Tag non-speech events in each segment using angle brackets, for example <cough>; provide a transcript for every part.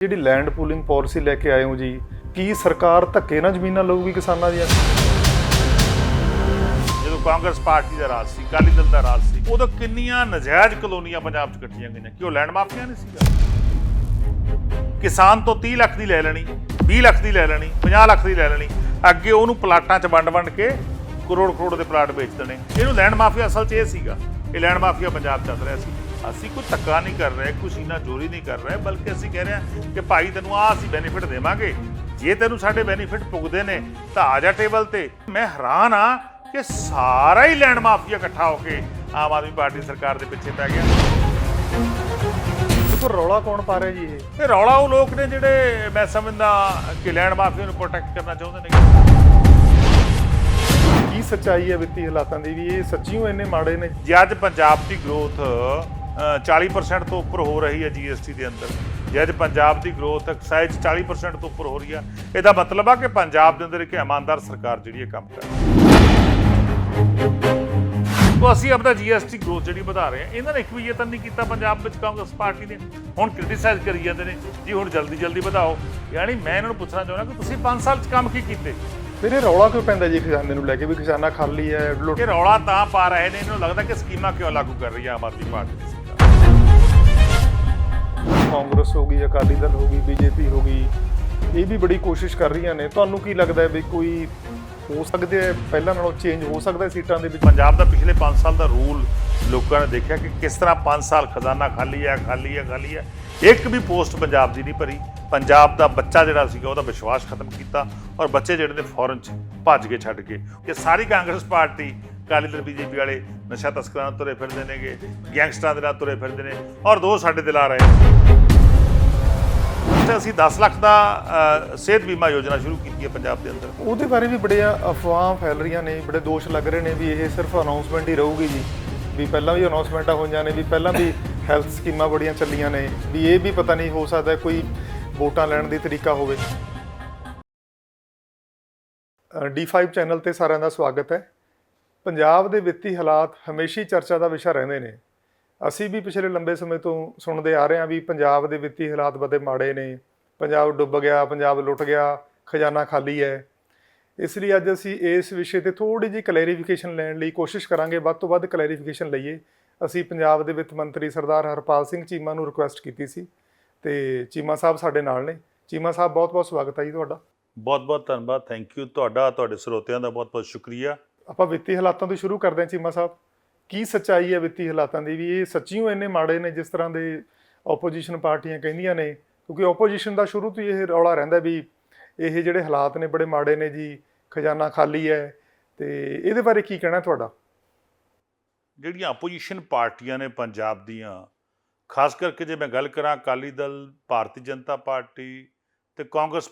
ਜਿਹੜੀ land pooling policy ਲੈ ਕੇ ਆਏ ਹੋ ਜੀ, ਕੀ ਸਰਕਾਰ ਧੱਕੇ ਨਾਲ ਜ਼ਮੀਨਾਂ ਲਊਗੀ ਕਿਸਾਨਾਂ ਦੀਆਂ? ਜਦੋਂ ਕਾਂਗਰਸ ਪਾਰਟੀ ਦਾ ਰਾਜ ਸੀ, ਅਕਾਲੀ ਦਲ ਦਾ ਰਾਜ ਸੀ, ਉਦੋਂ ਕਿੰਨੀਆਂ ਨਜਾਇਜ਼ ਕਲੋਨੀਆਂ ਪੰਜਾਬ 'ਚ ਇਕੱਠੀਆਂ ਗਈਆਂ ਕਿ ਉਹ ਲੈਂਡ ਮਾਫੀਆ ਨਹੀਂ ਸੀਗਾ? ਕਿਸਾਨ ਤੋਂ 30 ਲੱਖ ਦੀ ਲੈ ਲੈਣੀ 20 ਲੱਖ ਦੀ ਲੈ ਲੈਣੀ 50 ਲੱਖ ਦੀ ਲੈ ਲੈਣੀ, ਅੱਗੇ ਉਹਨੂੰ ਪਲਾਟਾਂ 'ਚ ਵੰਡ-ਵੰਡ ਕੇ ਕਰੋੜ ਕਰੋੜ ਦੇ ਪਲਾਟ ਵੇਚ ਦੇਣੇ। ਇਹਨੂੰ ਲੈਂਡ ਮਾਫੀਆ ਅਸਲ 'ਚ ਇਹ ਸੀਗਾ। ਇਹ ਲੈਂਡ ਮਾਫੀਆ ਪੰਜਾਬ ਚੱਲ ਰਿਹਾ ਸੀ। ਅਸੀਂ ਕੋਈ ਧੱਕਾ ਨਹੀਂ ਕਰ ਰਹੇ ਕੋਈ ਸੀਨਾ ਚੋਰੀ ਨਹੀਂ ਕਰ ਰਹੇ ਬਲਕਿ ਅਸੀਂ ਕਹਿ ਰਹੇ ਹਾਂ ਕਿ ਭਾਈ ਤੈਨੂੰ ਆਹ ਅਸੀਂ ਬੈਨੀਫਿਟ ਦੇਵਾਂਗੇ। ਜੇ ਤੈਨੂੰ ਸਾਡੇ ਬੈਨੀਫਿਟ ਪੁੱਗਦੇ ਨੇ ਤਾਂ ਆ ਜਾ ਟੇਬਲ ਤੇ। ਮੈਂ ਹੈਰਾਨ ਆ ਕਿ ਸਾਰਾ ਹੀ ਲੈਂਡ ਮਾਫੀਆ ਇਕੱਠਾ ਹੋ ਕੇ ਆਮ ਆਦਮੀ ਪਾਰਟੀ ਸਰਕਾਰ ਦੇ ਪਿੱਛੇ ਪੈ ਗਿਆ। ਦੇਖੋ ਰੌਲਾ ਕੌਣ ਪਾ ਰਿਹਾ ਜੀ ਇਹ? ਰੌਲਾ ਉਹ ਲੋਕ ਨੇ ਜਿਹੜੇ ਮੈਂ ਸਮਝਦਾ ਕਿ ਲੈਂਡ ਮਾਫੀਆ ਨੂੰ ਪ੍ਰੋਟੈਕਟ ਕਰਨਾ ਚਾਹੁੰਦੇ ਨੇ। ਕੀ ਸੱਚਾਈ ਹੈ ਵਿੱਤੀ ਹਾਲਾਤਾਂ ਦੀ? ਵੀ ਇਹ ਸੱਚੀਓ ਇੰਨੇ ਮਾੜੇ ਨੇ। ਜੇ ਅੱਜ ਪੰਜਾਬ ਦੀ ਗਰੋਥ 40% ਤੋਂ ਉੱਪਰ ਹੋ ਰਹੀ ਹੈ ਜੀਐਸਟੀ ਦੇ ਅੰਦਰ। ਜੇ ਅੱਜ ਪੰਜਾਬ ਦੀ ਗਰੋਥ ਐਕਸਾਈਜ਼ 40% ਤੋਂ ਉੱਪਰ ਹੋ ਰਹੀ ਹੈ ਇਹਦਾ ਮਤਲਬ ਆ ਕਿ ਪੰਜਾਬ ਦੇ ਅੰਦਰ ਇੱਕ ਇਮਾਨਦਾਰ ਸਰਕਾਰ ਜਿਹੜੀ ਹੈ ਕੰਮ ਕਰ ਰਹੀ ਹੈ। ਤੋ ਅਸੀਂ ਆਪਣਾ ਜੀਐਸਟੀ ਗਰੋਥ ਜਿਹੜੀ ਵਧਾ ਰਹੇ ਹਾਂ ਇਹਨਾਂ ਨੇ ਇੱਕ ਵੀ ਯਤਨ ਨਹੀਂ ਕੀਤਾ ਪੰਜਾਬ ਵਿੱਚ ਕਾਂਗਰਸ ਪਾਰਟੀ ਨੇ। ਹੁਣ ਕ੍ਰਿਟਿਸਾਈਜ਼ ਕਰੀ ਜਾਂਦੇ ਨੇ ਜੀ ਹੁਣ ਜਲਦੀ ਜਲਦੀ ਵਧਾਓ। ਯਾਨੀ ਮੈਂ ਇਹਨਾਂ ਨੂੰ ਪੁੱਛਣਾ ਚਾਹੁੰਦਾ ਕਿ ਤੁਸੀਂ 5 ਸਾਲ 'ਚ ਕੰਮ ਕੀ ਕੀਤੇ? ਫਿਰ ਇਹ ਰੌਲਾ ਕਿਉਂ ਪੈਂਦਾ ਜੀ ਖਜ਼ਾਨੇ ਨੂੰ ਲੈ ਕੇ ਵੀ ਖਜ਼ਾਨਾ ਖਾਲੀ ਹੈ ਇਹ ਰੌਲਾ ਤਾਂ ਪਾ ਰਹੇ ਨੇ ਇਹਨਾਂ ਨੂੰ ਲੱਗਦਾ ਕਿ ਸਕੀਮਾਂ ਕਿਉਂ ਲਾਗੂ ਕਰ ਰਹੀ ਹੈ ਆਮ ਆਦਮੀ ਪਾਰਟੀ ਕਾਂਗਰਸ ਹੋ ਗਈ, ਅਕਾਲੀ ਦਲ ਹੋ ਗਈ, ਬੀਜੇਪੀ ਹੋ ਗਈ, ਇਹ ਵੀ ਬੜੀ ਕੋਸ਼ਿਸ਼ ਕਰ ਰਹੀਆਂ ਨੇ। ਤੁਹਾਨੂੰ ਕੀ ਲੱਗਦਾ ਹੈ ਵੀ ਕੋਈ ਹੋ ਸਕਦੇ ਹੈ, ਪਹਿਲਾਂ ਨਾਲੋਂ ਚੇਂਜ ਹੋ ਸਕਦਾ ਹੈ ਸੀਟਾਂ ਦੇ ਵਿੱਚ? ਪੰਜਾਬ ਦਾ ਪਿਛਲੇ 5 ਸਾਲ ਦਾ ਰੂਲ ਲੋਕਾਂ ਨੇ ਦੇਖਿਆ ਕਿ ਕਿਸ ਤਰ੍ਹਾਂ 5 ਸਾਲ ਖਜ਼ਾਨਾ ਖਾਲੀ ਹੈ ਖਾਲੀ ਹੈ ਖਾਲੀ ਹੈ। ਇੱਕ ਵੀ ਪੋਸਟ ਪੰਜਾਬ ਦੀ ਨਹੀਂ ਭਰੀ। ਪੰਜਾਬ ਦਾ ਬੱਚਾ ਜਿਹੜਾ ਸੀਗਾ, ਉਹਦਾ ਵਿਸ਼ਵਾਸ ਖਤਮ ਕੀਤਾ ਔਰ ਬੱਚੇ ਜਿਹੜੇ ਨੇ ਫੌਰਨ ਚ ਭੱਜ ਕੇ ਛੱਡ ਕੇ। ਕਿ ਸਾਰੀ ਕਾਂਗਰਸ ਪਾਰਟੀ ਅਕਾਲੀ ਦਲ ਬੀਜੇਪੀ ਵਾਲੇ ਨਸ਼ਾ ਤਸਕਰਾਂ ਨਾਲ ਤੁਰੇ ਫਿਰਦੇ ਨੇਗੇ ਗੈਂਗਸਟਰਾਂ ਦੇ ਨਾਲ ਤੁਰੇ ਫਿਰਦੇ ਨੇ ਔਰ ਦੋ ਸਾਡੇ ਦਿਲ ਆ ਰਹੇ ਤੇ ਅਸੀਂ 10 ਲੱਖ ਦਾ ਅ, ਸਿਹਤ ਬੀਮਾ ਯੋਜਨਾ ਸ਼ੁਰੂ ਕੀਤੀ ਹੈ ਪੰਜਾਬ ਦੇ ਅੰਦਰ। ਉਹਦੇ ਬਾਰੇ ਵੀ ਬੜੇ ਅਫਵਾਹਾਂ ਫੈਲ ਰਹੀਆਂ ਨੇ ਬੜੇ ਦੋਸ਼ ਲੱਗ ਰਹੇ ਨੇ ਵੀ ਇਹ ਸਿਰਫ ਅਨਾਉਂਸਮੈਂਟ ਹੀ ਰਹੂਗੀ ਜੀ। ਵੀ ਪਹਿਲਾਂ ਵੀ ਅਨਾਉਂਸਮੈਂਟਾਂ ਹੋਈਆਂ ਨੇ ਵੀ ਪਹਿਲਾਂ ਵੀ ਹੈਲਥ ਸਕੀਮਾਂ ਬੜੀਆਂ ਚੱਲੀਆਂ ਨੇ ਵੀ ਇਹ ਵੀ ਪਤਾ ਨਹੀਂ ਹੋ ਸਕਦਾ ਕੋਈ ਵੋਟਾਂ ਲੈਣ ਦੀ ਤਰੀਕਾ ਹੋਵੇ। D5 ਚੈਨਲ ਤੇ ਸਾਰਿਆਂ ਦਾ ਸਵਾਗਤ ਹੈ। ਪੰਜਾਬ ਦੇ ਵਿੱਤੀ ਹਾਲਾਤ ਹਮੇਸ਼ਾ ਹੀ ਚਰਚਾ ਦਾ ਵਿਸ਼ਾ ਰਹਿੰਦੇ ਨੇ। ਅਸੀਂ ਵੀ ਪਿਛਲੇ ਲੰਬੇ ਸਮੇਂ ਤੋਂ ਸੁਣਦੇ ਆ ਰਹੇ ਹਾਂ ਵੀ ਪੰਜਾਬ ਦੇ ਵਿੱਤੀ ਹਾਲਾਤ ਬੜੇ ਮਾੜੇ ਨੇ। ਪੰਜਾਬ ਡੁੱਬ ਗਿਆ, ਪੰਜਾਬ ਲੁੱਟ ਗਿਆ, ਖਜ਼ਾਨਾ ਖਾਲੀ ਹੈ। ਇਸ ਲਈ ਅੱਜ ਅਸੀਂ ਇਸ ਵਿਸ਼ੇ ਤੇ ਥੋੜੀ ਜਿਹੀ ਕਲੈਰੀਫਿਕੇਸ਼ਨ ਲੈਣ ਲਈ ਕੋਸ਼ਿਸ਼ ਕਰਾਂਗੇ। ਵੱਧ ਤੋਂ ਵੱਧ ਕਲੈਰੀਫਿਕੇਸ਼ਨ ਲਈਏ। ਅਸੀਂ ਪੰਜਾਬ ਦੇ ਵਿੱਤ ਮੰਤਰੀ ਸਰਦਾਰ ਹਰਪਾਲ ਸਿੰਘ ਚੀਮਾ ਨੂੰ ਰਿਕੁਐਸਟ ਕੀਤੀ ਸੀ ਤੇ ਚੀਮਾ ਸਾਹਿਬ ਸਾਡੇ ਨਾਲ ਨੇ। ਚੀਮਾ ਸਾਹਿਬ, ਬਹੁਤ-ਬਹੁਤ ਸਵਾਗਤ ਹੈ ਜੀ ਤੁਹਾਡਾ। ਬਹੁਤ ਬਹੁਤ ਧੰਨਵਾਦ। ਥੈਂਕ ਯੂ ਤੁਹਾਡਾ, ਤੁਹਾਡੇ ਸਰੋਤਿਆਂ ਦਾ ਬਹੁਤ ਬਹੁਤ ਸ਼ੁਕਰੀਆ। ਆਪਾਂ ਵਿੱਤੀ ਹਾਲਾਤਾਂ ਤੋਂ ਸ਼ੁਰੂ ਕਰਦੇ ਹਾਂ ਚੀਮਾ ਸਾਹਿਬ। ਕੀ ਸੱਚਾਈ ਹੈ ਵਿੱਤੀ ਹਾਲਾਤਾਂ ਦੀ? ਵੀ ਇਹ ਸੱਚੀਓ ਇੰਨੇ ਮਾੜੇ ਨੇ ਜਿਸ ਤਰ੍ਹਾਂ ਦੇ ਆਪੋਜੀਸ਼ਨ ਪਾਰਟੀਆਂ ਕਹਿੰਦੀਆਂ ਨੇ। ਕਿਉਂਕਿ ਆਪੋਜੀਸ਼ਨ ਦਾ ਸ਼ੁਰੂ ਤੋਂ ਹੀ ਇਹ ਰੌਲਾ ਰਹਿੰਦਾ ਵੀ ਇਹ ਜਿਹੜੇ ਹਾਲਾਤ ਨੇ ਬੜੇ ਮਾੜੇ ਨੇ ਜੀ, ਖਜ਼ਾਨਾ ਖਾਲੀ ਹੈ। ਤੇ ਇਹਦੇ ਬਾਰੇ ਕੀ ਕਹਿਣਾ ਤੁਹਾਡਾ? ਜਿਹੜੀਆਂ ਆਪੋਜੀਸ਼ਨ ਪਾਰਟੀਆਂ ਨੇ ਪੰਜਾਬ ਦੀਆਂ, ਖਾਸ ਕਰਕੇ ਜੇ ਮੈਂ ਗੱਲ ਕਰਾਂ ਅਕਾਲੀ ਦਲ, ਭਾਰਤੀ ਜਨਤਾ ਪਾਰਟੀ ਤੇ ਕਾਂਗਰਸ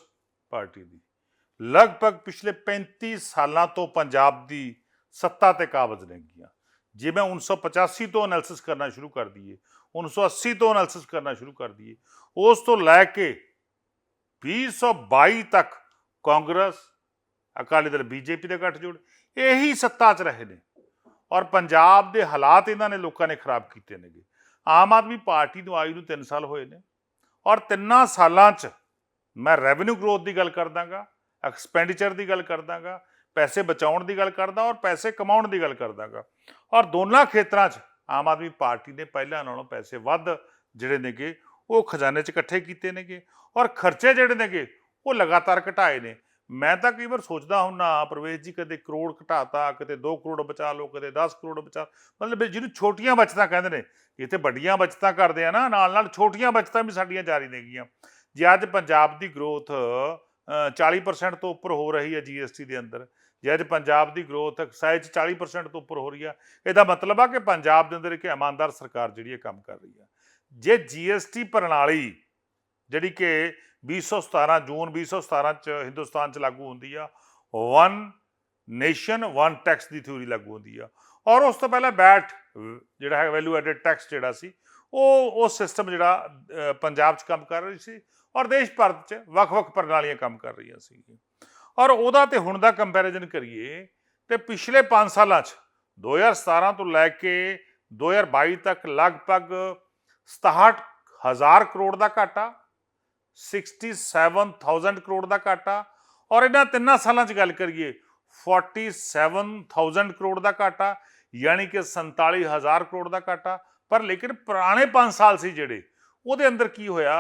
ਪਾਰਟੀ ਦੀ ਲਗਭਗ ਪਿਛਲੇ 35 ਸਾਲਾਂ ਤੋਂ ਪੰਜਾਬ ਦੀ ਸੱਤਾ ਤੇ ਕਾਬਜ਼ ਨੇਗੀਆਂ ਜੇ ਮੈਂ 1985 ਤੋਂ ਐਨਾਲਿਸਿਸ ਕਰਨਾ ਸ਼ੁਰੂ ਕਰ ਦਈਏ 1980 ਤੋਂ ਐਨਾਲਿਸਿਸ ਕਰਨਾ ਸ਼ੁਰੂ ਕਰ ਦਈਏ ਉਸ ਤੋਂ ਲੈ ਕੇ 2022 ਤੱਕ ਕਾਂਗਰਸ ਅਕਾਲੀ ਦਲ ਬੀਜੇਪੀ ਦੇ ਗੱਠਜੋੜ ਇਹੀ ਸੱਤਾ 'ਚ ਰਹੇ ਨੇ ਔਰ ਪੰਜਾਬ ਦੇ ਹਾਲਾਤ ਇਹਨਾਂ ਨੇ ਲੋਕਾਂ ਨੇ ਖਰਾਬ ਕੀਤੇ ਨੇਗੇ ਆਮ ਆਦਮੀ ਪਾਰਟੀ ਨੂੰ ਆਈ ਨੂੰ 3 ਸਾਲ ਹੋਏ ਨੇ ਔਰ ਤਿੰਨਾਂ ਸਾਲਾਂ 'ਚ ਮੈਂ ਰੈਵਨਿਊ ਗਰੋਥ ਦੀ ਗੱਲ ਕਰਦਾਗਾ ਐਕਸਪੈਂਡੀਚਰ ਦੀ ਗੱਲ ਕਰਦਾਗਾ, ਪੈਸੇ ਬਚਾਉਣ ਦੀ ਗੱਲ ਕਰਦਾ ਔਰ ਪੈਸੇ ਕਮਾਉਣ ਦੀ ਗੱਲ ਕਰਦਾਗਾ। ਔਰ ਦੋਨਾਂ ਖੇਤਰਾਂ 'ਚ ਆਮ ਆਦਮੀ ਪਾਰਟੀ ਨੇ ਪਹਿਲਾਂ ਨਾਲੋਂ ਪੈਸੇ ਵੱਧ ਜਿਹੜੇ ਨੇਗੇ, ਉਹ ਖਜ਼ਾਨੇ 'ਚ ਇਕੱਠੇ ਕੀਤੇ ਨੇਗੇ ਔਰ ਖਰਚੇ ਜਿਹੜੇ ਨੇਗੇ, ਉਹ ਲਗਾਤਾਰ ਘਟਾਏ ਨੇ। ਮੈਂ ਤਾਂ ਕਈ ਵਾਰ ਸੋਚਦਾ ਹੁੰਨਾ, ਪ੍ਰਵੇਸ਼ ਜੀ ਕਦੇ ਕਰੋੜ ਘਟਾਤਾ ਕਿਤੇ 2 ਕਰੋੜ ਬਚਾ ਲਓ, ਕਦੇ 10 ਕਰੋੜ ਬਚਾ, ਮਤਲਬ ਇਹ ਜਿਹਨੂੰ ਛੋਟੀਆਂ ਬਚਤਾਂ ਕਹਿੰਦੇ ਨੇ ਇੱਥੇ ਵੱਡੀਆਂ ਬਚਤਾਂ ਕਰਦੇ ਆ ਨਾ ਨਾਲ ਨਾਲ ਛੋਟੀਆਂ ਬਚਤਾਂ ਵੀ ਸਾਡੀਆਂ ਜਾਰੀ ਨੇਗੀਆਂ। ਜੇ ਅੱਜ ਪੰਜਾਬ ਦੀ ਗਰੋਥ 40% ਤੋਂ ਉੱਪਰ ਹੋ ਰਹੀ ਹੈ ਜੀਐਸਟੀ ਦੇ ਅੰਦਰ। ਜੇ ਅੱਜ ਪੰਜਾਬ ਦੀ ਗਰੋਥ ਐਕਸਾਈਜ਼ 40% ਤੋਂ ਉੱਪਰ ਹੋ ਰਹੀ ਆ। ਇਹਦਾ ਮਤਲਬ ਆ ਕਿ ਪੰਜਾਬ ਦੇ ਅੰਦਰ ਇੱਕ ਇਮਾਨਦਾਰ ਸਰਕਾਰ ਜਿਹੜੀ ਇਹ ਕੰਮ ਕਰ ਰਹੀ ਆ। ਜੇ ਜੀਐਸਟੀ ਪ੍ਰਣਾਲੀ ਜਿਹੜੀ ਕਿ 2017 ਜੂਨ 2017 ਚ ਹਿੰਦੁਸਤਾਨ ਚ ਲਾਗੂ ਹੁੰਦੀ ਆ ਵਨ ਨੇਸ਼ਨ ਵਨ ਟੈਕਸ ਦੀ ਥਿਊਰੀ ਲਾਗੂ ਹੁੰਦੀ ਆ। ਔਰ ਉਸ ਤੋਂ ਪਹਿਲਾਂ ਬੈਟ ਜਿਹੜਾ ਹੈ ਵੈਲਿਊ ਐਡਡ ਟੈਕਸ ਜਿਹੜਾ ਸੀ, ਉਹ ਉਹ ਸਿਸਟਮ ਜਿਹੜਾ ਪੰਜਾਬ 'ਚ ਕੰਮ ਕਰ ਰਹੀ ਸੀ। ਔਰ ਦੇਸ਼ ਭਰ 'ਚ ਵੱਖ-ਵੱਖ ਪ੍ਰਣਾਲੀਆਂ ਕੰਮ ਕਰ ਰਹੀਆਂ ਸੀ ਔਰ ਉਹਦਾ ਤੇ ਹੁਣ ਦਾ ਕੰਪੈਰੀਜ਼ਨ ਕਰੀਏ ਤੇ ਪਿਛਲੇ 5 ਸਾਲਾਂ 'ਚ 2017 ਤੋਂ ਲੈ ਕੇ 2022 ਤੱਕ ਲਗਭਗ 67000 ਕਰੋੜ ਦਾ ਘਾਟਾ 67000 ਕਰੋੜ ਦਾ ਘਾਟਾ ਔਰ ਇਹਨਾਂ ਤਿੰਨਾਂ ਸਾਲਾਂ 'ਚ ਗੱਲ ਕਰੀਏ 47000 ਕਰੋੜ ਦਾ ਘਾਟਾ, ਯਾਨੀ ਕਿ 47000 ਕਰੋੜ ਦਾ ਘਾਟਾ। ਪਰ ਲੇਕਿਨ ਪੁਰਾਣੇ 5 ਸਾਲ ਸੀ ਜਿਹੜੇ, ਉਹਦੇ ਅੰਦਰ ਕੀ ਹੋਇਆ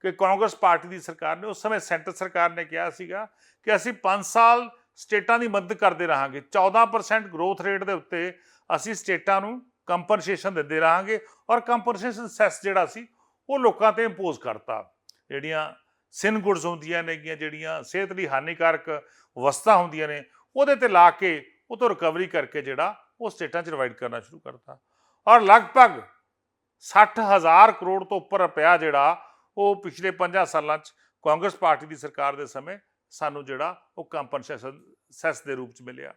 ਕਿ ਕਾਂਗਰਸ ਪਾਰਟੀ ਦੀ ਸਰਕਾਰ ਨੇ, ਉਸ ਸਮੇਂ ਸੈਂਟਰ ਸਰਕਾਰ ਨੇ ਕਿਹਾ ਸੀਗਾ ਕਿ ਅਸੀਂ 5 ਸਾਲ ਸਟੇਟਾਂ ਦੀ ਮਦਦ ਕਰਦੇ ਰਹਾਂਗੇ। 14% ਗਰੋਥ ਰੇਟ ਦੇ ਉੱਤੇ ਅਸੀਂ ਸਟੇਟਾਂ ਨੂੰ ਕੰਪਨਸੇਸ਼ਨ ਦਿੰਦੇ ਰਹਾਂਗੇ ਔਰ ਕੰਪਨਸੇਸ਼ਨ ਸੈਸ ਜਿਹੜਾ ਸੀ, ਉਹ ਲੋਕਾਂ ਤੇ ਇੰਪੋਜ਼ ਕਰਤਾ। ਜਿਹੜੀਆਂ ਸਿਨ ਗੁਡਸ ਹੁੰਦੀਆਂ ਨੇਗੀਆਂ, ਜਿਹੜੀਆਂ ਸਿਹਤ ਲਈ ਹਾਨੀਕਾਰਕ ਵਸਤਾਂ ਹੁੰਦੀਆਂ ਨੇ, ਉਹਦੇ ਤੇ ਲਾ ਕੇ, ਉਹ ਤੋਂ ਰਿਕਵਰੀ ਕਰਕੇ ਜਿਹੜਾ ਉਹ ਸਟੇਟਾਂ 'ਚ ਡਿਵਾਈਡ ਕਰਨਾ ਸ਼ੁਰੂ ਕਰਤਾ। ਔਰ ਲਗਭਗ 60000 ਕਰੋੜ ਤੋਂ ਉੱਪਰ ਰੁਪਇਆ ਜਿਹੜਾ ਉਹ ਪਿਛਲੇ 50 ਸਾਲਾਂ 'ਚ ਕਾਂਗਰਸ ਪਾਰਟੀ ਦੀ ਸਰਕਾਰ ਦੇ ਸਮੇਂ ਸਾਨੂੰ ਜਿਹੜਾ ਉਹ ਕੰਪਨਸੇਸ਼ਨ ਸੈਸ ਦੇ ਰੂਪ 'ਚ ਮਿਲਿਆ।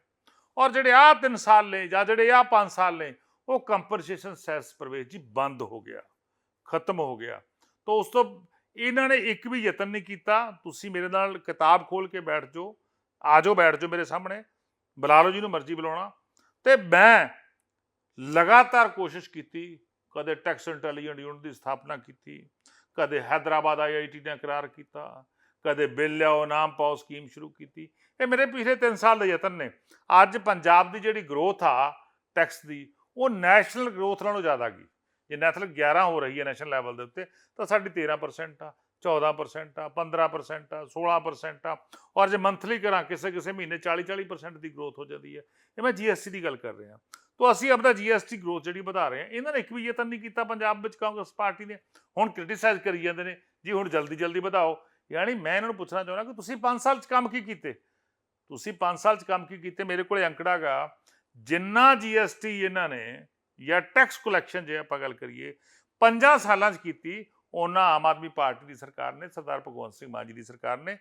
ਔਰ ਜਿਹੜੇ ਆ 3 ਸਾਲ ਨੇ ਜਾਂ ਜਿਹੜੇ ਆ 5 ਸਾਲ ਨੇ, ਉਹ ਕੰਪਨਸੇਸ਼ਨ ਸੈਸ ਪ੍ਰਵੇਸ਼ ਜੀ ਬੰਦ ਹੋ ਗਿਆ, ਖਤਮ ਹੋ ਗਿਆ। ਤਾਂ ਉਸ ਤੋਂ ਇਹਨਾਂ ਨੇ ਇੱਕ ਵੀ ਯਤਨ ਨਹੀਂ ਕੀਤਾ। ਤੁਸੀਂ ਮੇਰੇ ਨਾਲ ਕਿਤਾਬ ਖੋਲ ਕੇ ਬੈਠ ਜਾਓ, ਆ ਜਾਓ, ਬੈਠ ਜਾਓ ਮੇਰੇ ਸਾਹਮਣੇ, ਬੁਲਾ ਲਓ ਜਿਹਨੂੰ ਮਰਜ਼ੀ ਬੁਲਾਉਣਾ। ਤੇ ਮੈਂ ਲਗਾਤਾਰ ਕੋਸ਼ਿਸ਼ ਕੀਤੀ, ਕਦੇ ਟੈਕਸ ਇੰਟੈਲੀਜੈਂਟ ਯੂਨਿਟ ਦੀ ਸਥਾਪਨਾ ਕੀਤੀ ਕਦੇ ਹైదరాబాద్ ਆਈਆਈਟੀ ਨੇ ਇਕਰਾਰ ਕੀਤਾ, ਕਦੇ ਬਿੱਲ ਲਿਆਓ ਨਾਮ ਪਾਓ, ਸਕੀਮ ਸ਼ੁਰੂ ਕੀਤੀ। ਇਹ ਮੇਰੇ ਪਿਛਲੇ 3 ਸਾਲ ਦੇ ਯਤਨ ਨੇ। ਅੱਜ ਪੰਜਾਬ ਦੀ ਜਿਹੜੀ ਗਰੋਥ ਆ ਟੈਕਸ ਦੀ, ਉਹ ਨੈਸ਼ਨਲ ਗਰੋਥ ਨਾਲੋਂ ਜ਼ਿਆਦਾ ਗਈ। ਜੇ ਨੈਸ਼ਨਲ 11 ਹੋ ਰਹੀ ਹੈ ਨੈਸ਼ਨਲ ਲੈਵਲ ਦੇ ਉੱਤੇ, ਤਾਂ ਸਾਡੀ 13% ਆ 14% ਆ 15% ਆ 16% ਆ ਔਰ ਜੇ ਮੰਥਲੀ ਕਰਾਂ ਕਿਸੇ ਕਿਸੇ ਮਹੀਨੇ 40 40% ਦੀ ਗਰੋਥ ਹੋ ਜਾਂਦੀ ਹੈ। ਇਹ ਮੈਂ ਜੀਐਸਟੀ ਦੀ ਗੱਲ ਕਰ ਰਿਹਾ। ਤਾਂ ਅਸੀਂ ਆਪਣਾ ਜੀਐਸਟੀ ਗਰੋਥ ਜਿਹੜੀ ਵਧਾ ਰਹੇ ਹਾਂ, ਇਹਨਾਂ ਨੇ ਇੱਕ ਵੀ ਯਤਨ ਨਹੀਂ ਕੀਤਾ ਪੰਜਾਬ ਵਿੱਚ ਕਾਂਗਰਸ ਪਾਰਟੀ ਨੇ। ਹੁਣ ਕ੍ਰਿਟਿਸਾਈਜ਼ ਕਰੀ ਜਾਂਦੇ ਨੇ, ਜੀ ਹੁਣ ਜਲਦੀ ਜਲਦੀ ਵਧਾਓ। ਯਾਨੀ ਮੈਂ ਇਹਨਾਂ ਨੂੰ ਪੁੱਛਣਾ ਚਾਹੁੰਦਾ ਕਿ ਤੁਸੀਂ 5 ਸਾਲ 'ਚ ਕੰਮ ਕੀ ਕੀਤੇ? ਤੁਸੀਂ 5 ਸਾਲ 'ਚ ਕੰਮ ਕੀ ਕੀਤੇ? ਮੇਰੇ ਕੋਲੇ ਅੰਕੜਾ ਗਾ, ਜਿੰਨਾ ਜੀਐਸਟੀ ਇਹਨਾਂ ਨੇ ਜਾਂ ਟੈਕਸ ਕਲੈਕਸ਼ਨ ਜੇ ਆਪਾਂ ਗੱਲ ਕਰੀਏ 5 ਸਾਲਾਂ 'ਚ ਕੀਤੀ ਉਹਨਾਂ ਆਮ ਆਦਮੀ ਪਾਰਟੀ ਦੀ ਸਰਕਾਰ ਨੇ, ਸਰਦਾਰ ਭਗਵੰਤ ਸਿੰਘ ਮਾਨ ਜੀ ਦੀ ਸਰਕਾਰ ਨੇ